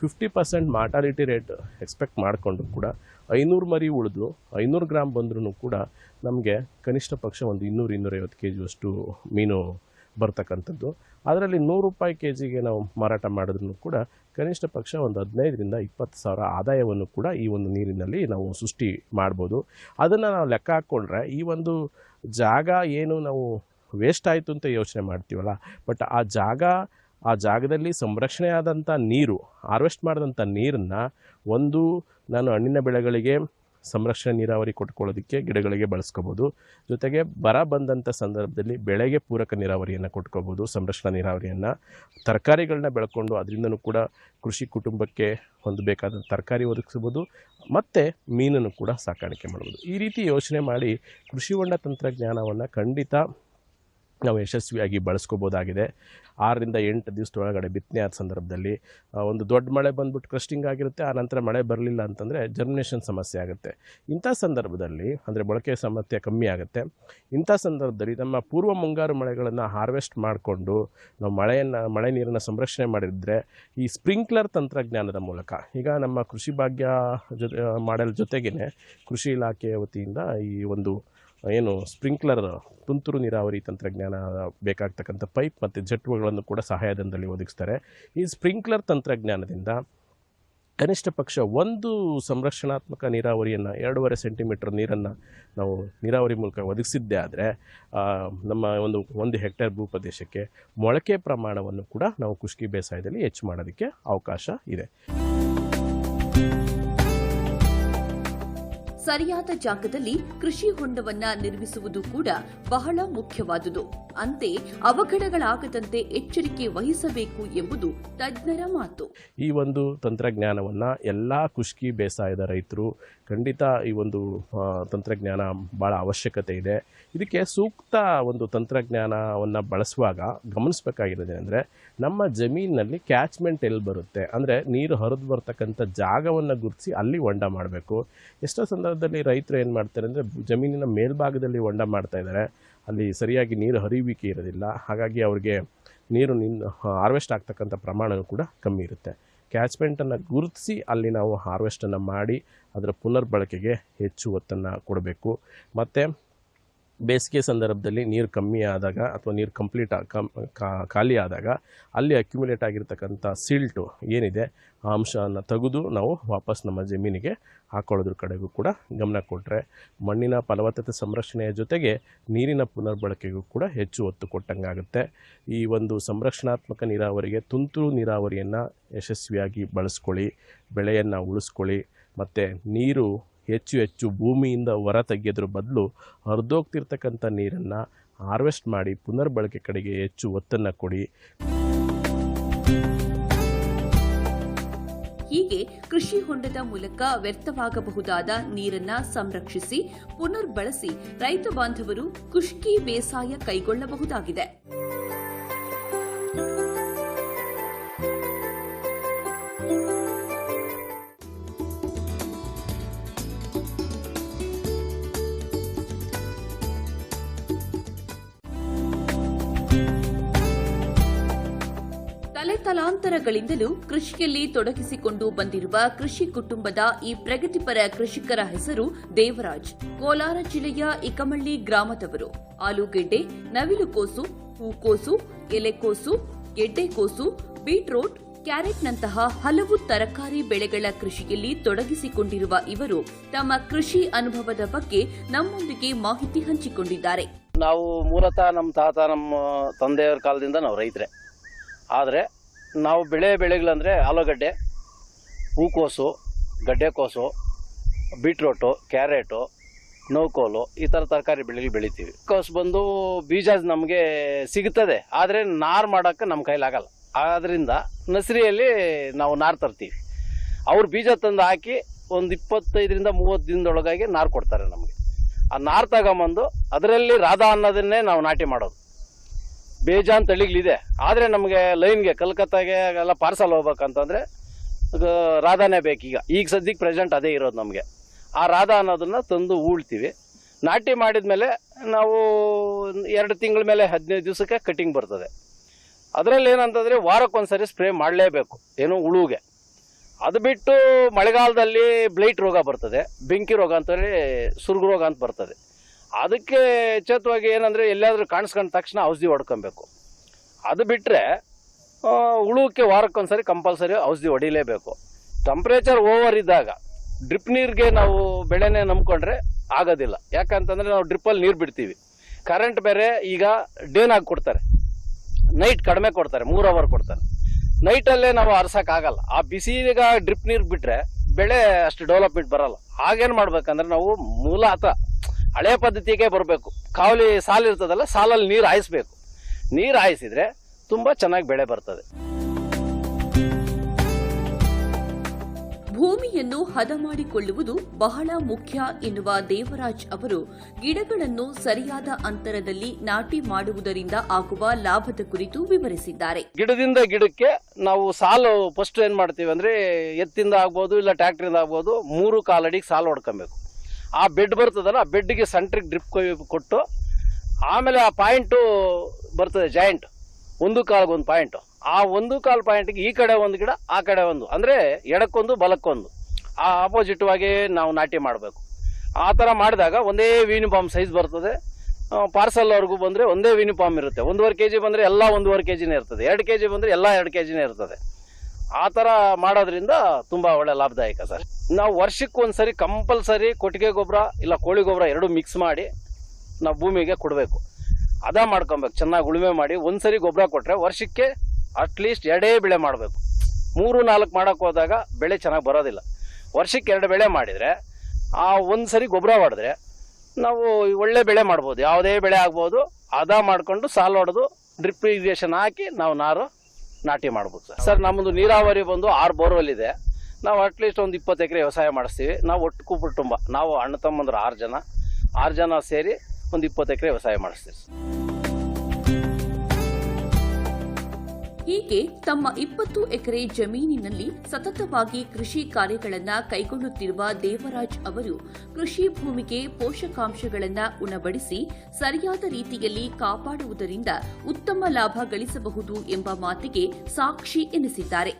fifty percent mortality rate expect ಮಾಡಿಕೊಂಡು ಕೂಡ ಐನೂರು ಮರಿ ಉಳಿದು ಐನೂರು ಗ್ರಾಮ್ ಬಂದ್ರೂ ಕೂಡ ನಮಗೆ ಕನಿಷ್ಠ ಪಕ್ಷ ಒಂದು ಇನ್ನೂರು ಇನ್ನೂರೈವತ್ತು ಕೆ ಜಿಯಷ್ಟು ಮೀನು ಬರ್ತಕ್ಕಂಥದ್ದು. ಅದರಲ್ಲಿ ನೂರು ರೂಪಾಯಿ ಕೆ ಜಿಗೆ ನಾವು ಮಾರಾಟ ಮಾಡಿದ್ರೂ ಕೂಡ ಕನಿಷ್ಠ ಪಕ್ಷ ಒಂದು ಹದಿನೈದರಿಂದ ಇಪ್ಪತ್ತು ಸಾವಿರ ಆದಾಯವನ್ನು ಕೂಡ ಈ ಒಂದು ನೀರಿನಲ್ಲಿ ನಾವು ಸೃಷ್ಟಿ ಮಾಡ್ಬೋದು. ಅದನ್ನು ನಾವು ಲೆಕ್ಕ ಹಾಕ್ಕೊಂಡ್ರೆ ಈ ಒಂದು ಜಾಗ ಏನು ನಾವು ವೇಸ್ಟ್ ಆಯಿತು ಅಂತ ಯೋಚನೆ ಮಾಡ್ತೀವಲ್ಲ ಬಟ್ ಆ ಜಾಗ, ಆ ಜಾಗದಲ್ಲಿ ಸಂರಕ್ಷಣೆ ಆದಂಥ ನೀರು ಹಾರ್ವೆಸ್ಟ್ ಮಾಡಿದಂಥ ನೀರನ್ನು ಒಂದು ನಾನು ಹಣ್ಣಿನ ಬೆಳೆಗಳಿಗೆ ಸಂರಕ್ಷಣೆ ನೀರಾವರಿ ಕೊಟ್ಕೊಳ್ಳೋದಕ್ಕೆ ಗಿಡಗಳಿಗೆ ಬಳಸ್ಕೋಬೋದು. ಜೊತೆಗೆ ಬರ ಬಂದಂಥ ಸಂದರ್ಭದಲ್ಲಿ ಬೆಳೆಗೆ ಪೂರಕ ನೀರಾವರಿಯನ್ನು ಕೊಟ್ಕೋಬೋದು ಸಂರಕ್ಷಣಾ ನೀರಾವರಿಯನ್ನು. ತರಕಾರಿಗಳನ್ನ ಬೆಳ್ಕೊಂಡು ಅದರಿಂದನೂ ಕೂಡ ಕೃಷಿ ಕುಟುಂಬಕ್ಕೆ ಹೊಂದಬೇಕಾದ ತರಕಾರಿ ಒದಗಿಸ್ಬೋದು, ಮತ್ತು ಮೀನನ್ನು ಕೂಡ ಸಾಕಾಣಿಕೆ ಮಾಡ್ಬೋದು. ಈ ರೀತಿ ಯೋಚನೆ ಮಾಡಿ ಕೃಷಿ ಹೊಂಡ ತಂತ್ರಜ್ಞಾನವನ್ನು ಖಂಡಿತ ನಾವು ಯಶಸ್ವಿಯಾಗಿ ಬಳಸ್ಕೋಬೋದಾಗಿದೆ. ಆರರಿಂದ ಎಂಟು ದಿವಸದೊಳಗಡೆ ಬಿತ್ತನೆ ಆದ ಸಂದರ್ಭದಲ್ಲಿ ಒಂದು ದೊಡ್ಡ ಮಳೆ ಬಂದ್ಬಿಟ್ಟು ಕ್ರಸ್ಟಿಂಗ್ ಆಗಿರುತ್ತೆ, ಆ ನಂತರ ಮಳೆ ಬರಲಿಲ್ಲ ಅಂತಂದರೆ ಜರ್ಮಿನೇಷನ್ ಸಮಸ್ಯೆ ಆಗುತ್ತೆ. ಇಂಥ ಸಂದರ್ಭದಲ್ಲಿ, ಅಂದರೆ ಬಳಕೆ ಸಾಮರ್ಥ್ಯ ಕಮ್ಮಿ ಆಗುತ್ತೆ. ಇಂಥ ಸಂದರ್ಭದಲ್ಲಿ ನಮ್ಮ ಪೂರ್ವ ಮುಂಗಾರು ಮಳೆಗಳನ್ನು ಹಾರ್ವೆಸ್ಟ್ ಮಾಡಿಕೊಂಡು, ನಾವು ಮಳೆಯನ್ನು, ಮಳೆ ನೀರನ್ನು ಸಂರಕ್ಷಣೆ ಮಾಡಿದರೆ ಈ ಸ್ಪ್ರಿಂಕ್ಲರ್ ತಂತ್ರಜ್ಞಾನದ ಮೂಲಕ, ಈಗ ನಮ್ಮ ಕೃಷಿ ಭಾಗ್ಯ ಜೊತೆ ಮಾಡಲ್ ಜೊತೆಗೇ ಕೃಷಿ ಇಲಾಖೆಯ ವತಿಯಿಂದ ಈ ಒಂದು ಏನು ಸ್ಪ್ರಿಂಕ್ಲರ್ ತುಂತುರು ನೀರಾವರಿ ತಂತ್ರಜ್ಞಾನ ಬೇಕಾಗ್ತಕ್ಕಂಥ ಪೈಪ್ ಮತ್ತು ಜೆಟ್ಗಳನ್ನು ಕೂಡ ಸಹಾಯಧನದಲ್ಲಿ ಒದಗಿಸ್ತಾರೆ. ಈ ಸ್ಪ್ರಿಂಕ್ಲರ್ ತಂತ್ರಜ್ಞಾನದಿಂದ ಕನಿಷ್ಠ ಪಕ್ಷ ಒಂದು ಸಂರಕ್ಷಣಾತ್ಮಕ ನೀರಾವರಿಯನ್ನು ಎರಡೂವರೆ ಸೆಂಟಿಮೀಟರ್ ನೀರನ್ನು ನಾವು ನೀರಾವರಿ ಮೂಲಕ ಒದಗಿಸಿದ್ದೇ ಆದರೆ ನಮ್ಮ ಒಂದು ಒಂದು ಹೆಕ್ಟೇರ್ ಭೂ ಪ್ರದೇಶಕ್ಕೆ ಮೊಳಕೆ ಪ್ರಮಾಣವನ್ನು ಕೂಡ ನಾವು ಕುಷ್ಕಿ ಬೇಸಾಯದಲ್ಲಿ ಹೆಚ್ಚು ಮಾಡೋದಕ್ಕೆ ಅವಕಾಶ ಇದೆ. ಸರಿಯಾದ ಜಾಗದಲ್ಲಿ ಕೃಷಿ ಹೊಂಡವನ್ನ ನಿರ್ಮಿಸುವುದು ಕೂಡ ಬಹಳ ಮುಖ್ಯವಾದುದು. ಅಂತೆ ಅವಘಡಗಳಾಗದಂತೆ ಎಚ್ಚರಿಕೆ ವಹಿಸಬೇಕು ಎಂಬುದು ತಜ್ಞರ ಮಾತು. ಈ ಒಂದು ತಂತ್ರಜ್ಞಾನವನ್ನು ಎಲ್ಲ ಖುಷ್ಕಿ ಬೇಸಾಯದ ರೈತರು ಖಂಡಿತ ಈ ಒಂದು ತಂತ್ರಜ್ಞಾನ ಬಹಳ ಅವಶ್ಯಕತೆ ಇದೆ. ಇದಕ್ಕೆ ಸೂಕ್ತ ಒಂದು ತಂತ್ರಜ್ಞಾನವನ್ನು ಬಳಸುವಾಗ ಗಮನಿಸಬೇಕಾಗಿರೋದೇನೆಂದರೆ ನಮ್ಮ ಜಮೀನಿನಲ್ಲಿ ಕ್ಯಾಚ್ಮೆಂಟ್ ಎಲ್ಲಿ ಬರುತ್ತೆ? ಅಂದರೆ ನೀರು ಹರಿದು ಬರ್ತಕ್ಕಂಥ ಜಾಗವನ್ನು ಗುರುತಿಸಿ ಅಲ್ಲಿ ಹೊಂಡ ಮಾಡಬೇಕು. ಎಷ್ಟೋ ಸಂದರ್ಭದಲ್ಲಿ ರೈತರು ಏನು ಮಾಡ್ತಾರೆ ಅಂದರೆ ಜಮೀನಿನ ಮೇಲ್ಭಾಗದಲ್ಲಿ ಹೊಂಡ ಮಾಡ್ತಾ ಇದ್ದಾರೆ ಅಲ್ಲಿ ಸರಿಯಾಗಿ ನೀರು ಹರಿಯುವಿಕೆ ಇರೋದಿಲ್ಲ. ಹಾಗಾಗಿ ಅವ್ರಿಗೆ ನೀರು ನಿನ್ನ ಹಾರ್ವೆಸ್ಟ್ ಆಗ್ತಕ್ಕಂಥ ಪ್ರಮಾಣವೂ ಕೂಡ ಕಮ್ಮಿ ಇರುತ್ತೆ. ಕ್ಯಾಚ್ಮೆಂಟನ್ನು ಗುರುತಿಸಿ ಅಲ್ಲಿ ನಾವು ಹಾರ್ವೆಸ್ಟನ್ನು ಮಾಡಿ ಅದರ ಪುನರ್ಬಳಕೆಗೆ ಹೆಚ್ಚು ಒತ್ತನ್ನು ಕೊಡಬೇಕು. ಮತ್ತು ಬೇಸಿಗೆ ಸಂದರ್ಭದಲ್ಲಿ ನೀರು ಕಮ್ಮಿ ಆದಾಗ ಅಥವಾ ನೀರು ಕಂಪ್ಲೀಟ್ ಖಾಲಿ ಆದಾಗ ಅಲ್ಲಿ ಅಕ್ಯುಮುಲೇಟ್ ಆಗಿರ್ತಕ್ಕಂಥ ಸಿಲ್ಟು ಏನಿದೆ ಆ ಅಂಶವನ್ನು ತೆಗೆದು ನಾವು ವಾಪಸ್ ನಮ್ಮ ಜಮೀನಿಗೆ ಹಾಕೊಳ್ಳೋದ್ರ ಕಡೆಗೂ ಕೂಡ ಗಮನ ಕೊಟ್ಟರೆ ಮಣ್ಣಿನ ಫಲವತ್ತತೆ ಸಂರಕ್ಷಣೆಯ ಜೊತೆಗೆ ನೀರಿನ ಪುನರ್ಬಳಕೆಗೂ ಕೂಡ ಹೆಚ್ಚು ಒತ್ತು ಕೊಟ್ಟಂಗಾಗುತ್ತೆ. ಈ ಒಂದು ಸಂರಕ್ಷಣಾತ್ಮಕ ನೀರಾವರಿಗೆ ತುಂತುರು ನೀರಾವರಿಯನ್ನು ಯಶಸ್ವಿಯಾಗಿ ಬಳಸ್ಕೊಳ್ಳಿ, ಬೆಳೆಯನ್ನು ಉಳಿಸ್ಕೊಳ್ಳಿ, ಮತ್ತು ನೀರು ಹೆಚ್ಚು ಹೆಚ್ಚು ಭೂಮಿಯಿಂದ ಹೊರ ತೆಗೆಯೋದ್ರ ಬದಲು ಹರಿದೋಗ್ತಿರ್ತಕ್ಕಂಥ ನೀರನ್ನು ಹಾರ್ವೆಸ್ಟ್ ಮಾಡಿ ಪುನರ್ಬಳಕೆ ಕಡೆಗೆ ಹೆಚ್ಚು ಒತ್ತನ್ನು ಕೊಡಿ. ಹೀಗೆ ಕೃಷಿ ಹೊಂಡದ ಮೂಲಕ ವ್ಯರ್ಥವಾಗಬಹುದಾದ ನೀರನ್ನ ಸಂರಕ್ಷಿಸಿ ಪುನರ್ ಬಳಸಿ ರೈತ ಬಾಂಧವರು ಖುಷ್ಕಿ ಬೇಸಾಯ ಕೈಗೊಳ್ಳಬಹುದಾಗಿದೆ. ತಲೆತಲಾಂತರಗಳಿಂದಲೂ ಕೃಷಿಯಲ್ಲಿ ತೊಡಗಿಸಿಕೊಂಡು ಬಂದಿರುವ ಕೃಷಿ ಕುಟುಂಬದ ಈ ಪ್ರಗತಿಪರ ಕೃಷಿಕರ ಹೆಸರು ದೇವರಾಜ್. ಕೋಲಾರ ಜಿಲ್ಲೆಯ ಇಕಮಳ್ಳಿ ಗ್ರಾಮದವರು. ಆಲೂಗೆಡ್ಡೆ, ನವಿಲುಕೋಸು, ಹೂಕೋಸು, ಎಲೆಕೋಸು, ಗೆಡ್ಡೆಕೋಸು, ಬೀಟ್ರೋಟ್, ಕ್ಯಾರೆಟ್ನಂತಹ ಹಲವು ತರಕಾರಿ ಬೆಳೆಗಳ ಕೃಷಿಯಲ್ಲಿ ತೊಡಗಿಸಿಕೊಂಡಿರುವ ಇವರು ತಮ್ಮ ಕೃಷಿ ಅನುಭವದ ಬಗ್ಗೆ ನಮ್ಮೊಂದಿಗೆ ಮಾಹಿತಿ ಹಂಚಿಕೊಂಡಿದ್ದಾರೆ. ನಾವು ಮೂಲತಃ ನಮ್ಮ ತಾತ, ನಮ್ಮ ತಂದೆಯವರ ಕಾಲದಿಂದ ನಾವು ರೈತರೇ. ಆದರೆ ನಾವು ಬೆಳೆ ಬೆಳೆಗಳಂದರೆ ಆಲೂಗಡ್ಡೆ, ಹೂಕೋಸು, ಗಡ್ಡೆಕೋಸು, ಬೀಟ್ರೋಟು, ಕ್ಯಾರೆಟು, ನೋಕೋಲು, ಈ ಥರ ತರಕಾರಿ ಬೆಳೆಗಳು ಬೆಳಿತೀವಿ. ಕೋಸು ಬಂದು ಬೀಜ ನಮಗೆ ಸಿಗುತ್ತದೆ ಆದರೆ ನಾರು ಮಾಡೋಕ್ಕೆ ನಮ್ಮ ಕೈಲಾಗಲ್ಲ ಆದ್ದರಿಂದ ನರ್ಸರಿಯಲ್ಲಿ ನಾವು ನಾರು ತರ್ತೀವಿ. ಅವ್ರು ಬೀಜ ತಂದು ಹಾಕಿ ಒಂದು ಇಪ್ಪತ್ತೈದರಿಂದ ಮೂವತ್ತು ದಿನದೊಳಗಾಗಿ ನಾರು ಕೊಡ್ತಾರೆ ನಮಗೆ. ಆ ನಾರು ತಗೊಂಬಂದು ಅದರಲ್ಲಿ ರಾಧಾ ಅನ್ನೋದನ್ನೇ ನಾವು ನಾಟಿ ಮಾಡೋದು. ಬೇಜಾನ್ ತಳಿಗಳಿದೆ ಆದರೆ ನಮಗೆ ಲೈನ್ಗೆ ಕಲ್ಕತ್ತಾಗೆ ಎಲ್ಲ ಪಾರ್ಸಲ್ ಹೋಗ್ಬೇಕಂತಂದರೆ ರಾಧಾನೇ ಬೇಕೀಗ. ಈಗ ಸದ್ಯಕ್ಕೆ ಪ್ರೆಸೆಂಟ್ ಅದೇ ಇರೋದು ನಮಗೆ. ಆ ರಾಧಾ ಅನ್ನೋದನ್ನು ತಂದು ಉಳ್ತೀವಿ. ನಾಟಿ ಮಾಡಿದ ಮೇಲೆ ನಾವು ಎರಡು ತಿಂಗಳ ಮೇಲೆ ಹದಿನೈದು ದಿವಸಕ್ಕೆ ಕಟಿಂಗ್ ಬರ್ತದೆ. ಅದರಲ್ಲಿ ಏನಂತಂದರೆ ವಾರಕ್ಕೊಂದ್ಸರಿ ಸ್ಪ್ರೇ ಮಾಡಲೇಬೇಕು, ಏನು ಉಳುಗೆ. ಅದು ಬಿಟ್ಟು ಮಳೆಗಾಲದಲ್ಲಿ ಬ್ಲೈಟ್ ರೋಗ ಬರ್ತದೆ, ಬೆಂಕಿ ರೋಗ ಅಂತೇಳಿ ಸುರುಗು ರೋಗ ಅಂತ ಬರ್ತದೆ. ಅದಕ್ಕೆ ಎಚ್ಚೆತ್ತವಾಗಿ ಏನಂದರೆ ಎಲ್ಲಾದರೂ ಕಾಣಿಸ್ಕೊಂಡ ತಕ್ಷಣ ಔಷಧಿ ಹೊಡ್ಕೊಬೇಕು. ಅದು ಬಿಟ್ಟರೆ ಉಳುವಕ್ಕೆ ವಾರಕ್ಕೊಂದ್ಸರಿ ಕಂಪಲ್ಸರಿ ಔಷಧಿ ಹೊಡಿಲೇಬೇಕು. ಟೆಂಪ್ರೇಚರ್ ಓವರ್ ಇದ್ದಾಗ ಡ್ರಿಪ್ ನೀರಿಗೆ ನಾವು ಬೆಳೆನೇ ನಂಬ್ಕೊಂಡ್ರೆ ಆಗೋದಿಲ್ಲ. ಯಾಕಂತಂದರೆ ನಾವು ಡ್ರಿಪ್ಪಲ್ಲಿ ನೀರು ಬಿಡ್ತೀವಿ. ಕರೆಂಟ್ ಬೇರೆ ಈಗ ಡೇನಾಗಿ ಕೊಡ್ತಾರೆ. ನೈಟ್ ಕಡಿಮೆ ಕೊಡ್ತಾರೆ, ಮೂರು ಅವರ್ ಕೊಡ್ತಾರೆ. ನೈಟಲ್ಲೇ ನಾವು ಆಗಲ್ಲ ಆ ಬಿಸಿಗ ಡ್ರಿಪ್ ನೀರು ಬಿಟ್ಟರೆ ಬೆಳೆ ಅಷ್ಟು ಡೆವಲಪ್ಮೆಂಟ್ ಬರಲ್ಲ. ಹಾಗೇನು ಮಾಡ್ಬೇಕಂದ್ರೆ ನಾವು ಮೂಲ ಅಥವಾ ಹಳೆ ಪದ್ಧತಿಗೆ ಬರಬೇಕು. ಕಾವಲಿ ಸಾಲ ಇರ್ತದಲ್ಲ ಸಾಲಲ್ಲಿ ನೀರು ಹಾಯಿಸ್ಬೇಕು. ನೀರು ಹಾಯಿಸಿದ್ರೆ ತುಂಬ ಚೆನ್ನಾಗಿ ಬೆಳೆ ಬರ್ತದೆ. ಭೂಮಿಯನ್ನು ಹದ ಮಾಡಿಕೊಳ್ಳುವುದು ಬಹಳ ಮುಖ್ಯ ಎನ್ನುವ ದೇವರಾಜ್ ಅವರು ಗಿಡಗಳನ್ನು ಸರಿಯಾದ ಅಂತರದಲ್ಲಿ ನಾಟಿ ಮಾಡುವುದರಿಂದ ಆಗುವ ಲಾಭದ ಕುರಿತು ವಿವರಿಸಿದ್ದಾರೆ. ಗಿಡದಿಂದ ಗಿಡಕ್ಕೆ ನಾವು ಸಾಲು ಫಸ್ಟ್ ಏನು ಮಾಡ್ತೀವಿ ಅಂದ್ರೆ ಎತ್ತಿಂದ ಆಗ್ಬೋದು ಇಲ್ಲ ಟ್ಯಾಕ್ಟ್ರಿಂದ ಆಗ್ಬೋದು ಮೂರು ಕಾಲಡಿಗೆ ಸಾಲು ಹೊಡ್ಕೊಬೇಕು. ಆ ಬೆಡ್ ಬರ್ತದಲ್ಲ, ಆ ಬೆಡ್ಗೆ ಸೆಂಟ್ರಿಗೆ ಡ್ರಿಪ್ ಕೊಟ್ಟು, ಆಮೇಲೆ ಆ ಪಾಯಿಂಟು ಬರ್ತದೆ ಜಾಯಿಂಟ್ ಒಂದು ಕಾಲಿಗೆ ಒಂದು ಪಾಯಿಂಟು ಆ ಒಂದು ಕಾಲು ಪಾಯಿಂಟ್ಗೆ ಈ ಕಡೆ ಒಂದು ಗಿಡ, ಆ ಕಡೆ ಒಂದು. ಅಂದರೆ ಎಡಕ್ಕೊಂದು, ಬಲಕ್ಕೊಂದು. ಆ ಆಪೋಸಿಟ್ ಆಗಿ ನಾವು ನಾಟಿ ಮಾಡಬೇಕು. ಆ ಥರ ಮಾಡಿದಾಗ ಒಂದೇ ಯೂನಿಫಾರ್ಮ್ ಸೈಜ್ ಬರ್ತದೆ. ಪಾರ್ಸಲ್ವರೆಗೂ ಬಂದರೆ ಒಂದೇ ಯೂನಿಫಾರ್ಮ್ ಇರುತ್ತೆ. ಒಂದೂವರೆ ಕೆ ಜಿ ಬಂದರೆ ಎಲ್ಲ ಒಂದೂವರೆ ಕೆ ಜಿನೇ ಇರ್ತದೆ. ಎರಡು ಕೆ ಜಿ ಬಂದರೆ ಎಲ್ಲ ಎರಡು ಕೆ ಜಿನೇ ಇರ್ತದೆ. ಆ ಥರ ಮಾಡೋದ್ರಿಂದ ತುಂಬ ಒಳ್ಳೆ ಲಾಭದಾಯಕ ಸರ್. ನಾವು ವರ್ಷಕ್ಕೆ ಒಂದ್ಸರಿ ಕಂಪಲ್ಸರಿ ಕೊಟ್ಟಿಗೆ ಗೊಬ್ಬರ ಇಲ್ಲ ಕೋಳಿ ಗೊಬ್ಬರ ಎರಡು ಮಿಕ್ಸ್ ಮಾಡಿ ನಾವು ಭೂಮಿಗೆ ಕೊಡಬೇಕು. ಅದ ಮಾಡ್ಕೊಬೇಕು, ಚೆನ್ನಾಗಿ ಉಳುಮೆ ಮಾಡಿ ಒಂದ್ಸರಿ ಗೊಬ್ಬರ ಕೊಟ್ಟರೆ ವರ್ಷಕ್ಕೆ ಅಟ್ಲೀಸ್ಟ್ ಎರಡೇ ಬೆಳೆ ಮಾಡಬೇಕು. ಮೂರು, ನಾಲ್ಕು ಮಾಡಕ್ ಹೋದಾಗ ಬೆಳೆ ಚೆನ್ನಾಗಿ ಬರೋದಿಲ್ಲ. ವರ್ಷಕ್ಕೆ ಎರಡು ಬೆಳೆ ಮಾಡಿದರೆ ಆ ಒಂದು ಸರಿ ಗೊಬ್ಬರ ಹೊಡೆದ್ರೆ ನಾವು ಒಳ್ಳೆ ಬೆಳೆ ಮಾಡ್ಬೋದು. ಯಾವುದೇ ಬೆಳೆ ಆಗ್ಬೋದು. ಅದ ಮಾಡಿಕೊಂಡು ಸಾಲ ಹೊಡೆದು ಡ್ರಿಪ್ ಇರಿಗೇಷನ್ ಹಾಕಿ ನಾವು ನಾರು ನಾಟಿ ಮಾಡ್ಬೋದು ಸರ್. ಸರ್ ನಮ್ಮದು ನೀರಾವರಿ ಬಂದು ಆರು ಬೋರ್ವೆಲ್ ಇದೆ ನಾವು ಅಟ್ಲೀಸ್ಟ್ ಒಂದು ಇಪ್ಪತ್ತು ಎಕರೆ ವ್ಯವಸಾಯ ಮಾಡಿಸ್ತೀವಿ. ನಾವು ಒಟ್ಟು ಕುಟುಂಬ. ನಾವು ಅಣ್ಣ ತಮ್ಮಂದ್ರೆ ಆರು ಜನ. ಆರು ಜನ ಸೇರಿ ಒಂದು ಇಪ್ಪತ್ತು ಎಕರೆ ವ್ಯವಸಾಯ ಮಾಡಿಸ್ತೀವಿ ಹೀಗೆ ತಮ್ಮ ಇಪ್ಪತ್ತು ಎಕರೆ ಜಮೀನಿನಲ್ಲಿ ಸತತವಾಗಿ ಕೃಷಿ ಕಾರ್ಯಗಳನ್ನು ಕೈಗೊಳ್ಳುತ್ತಿರುವ ದೇವರಾಜ್ ಅವರು ಕೃಷಿ ಭೂಮಿಗೆ ಪೋಷಕಾಂಶಗಳನ್ನು ಉಣಬಡಿಸಿ ಸರಿಯಾದ ರೀತಿಯಲ್ಲಿ ಕಾಪಾಡುವುದರಿಂದ ಉತ್ತಮ ಲಾಭ ಗಳಿಸಬಹುದು ಎಂಬ ಮಾತಿಗೆ ಸಾಕ್ಷಿ ಎನಿಸಿದ್ದಾರೆ.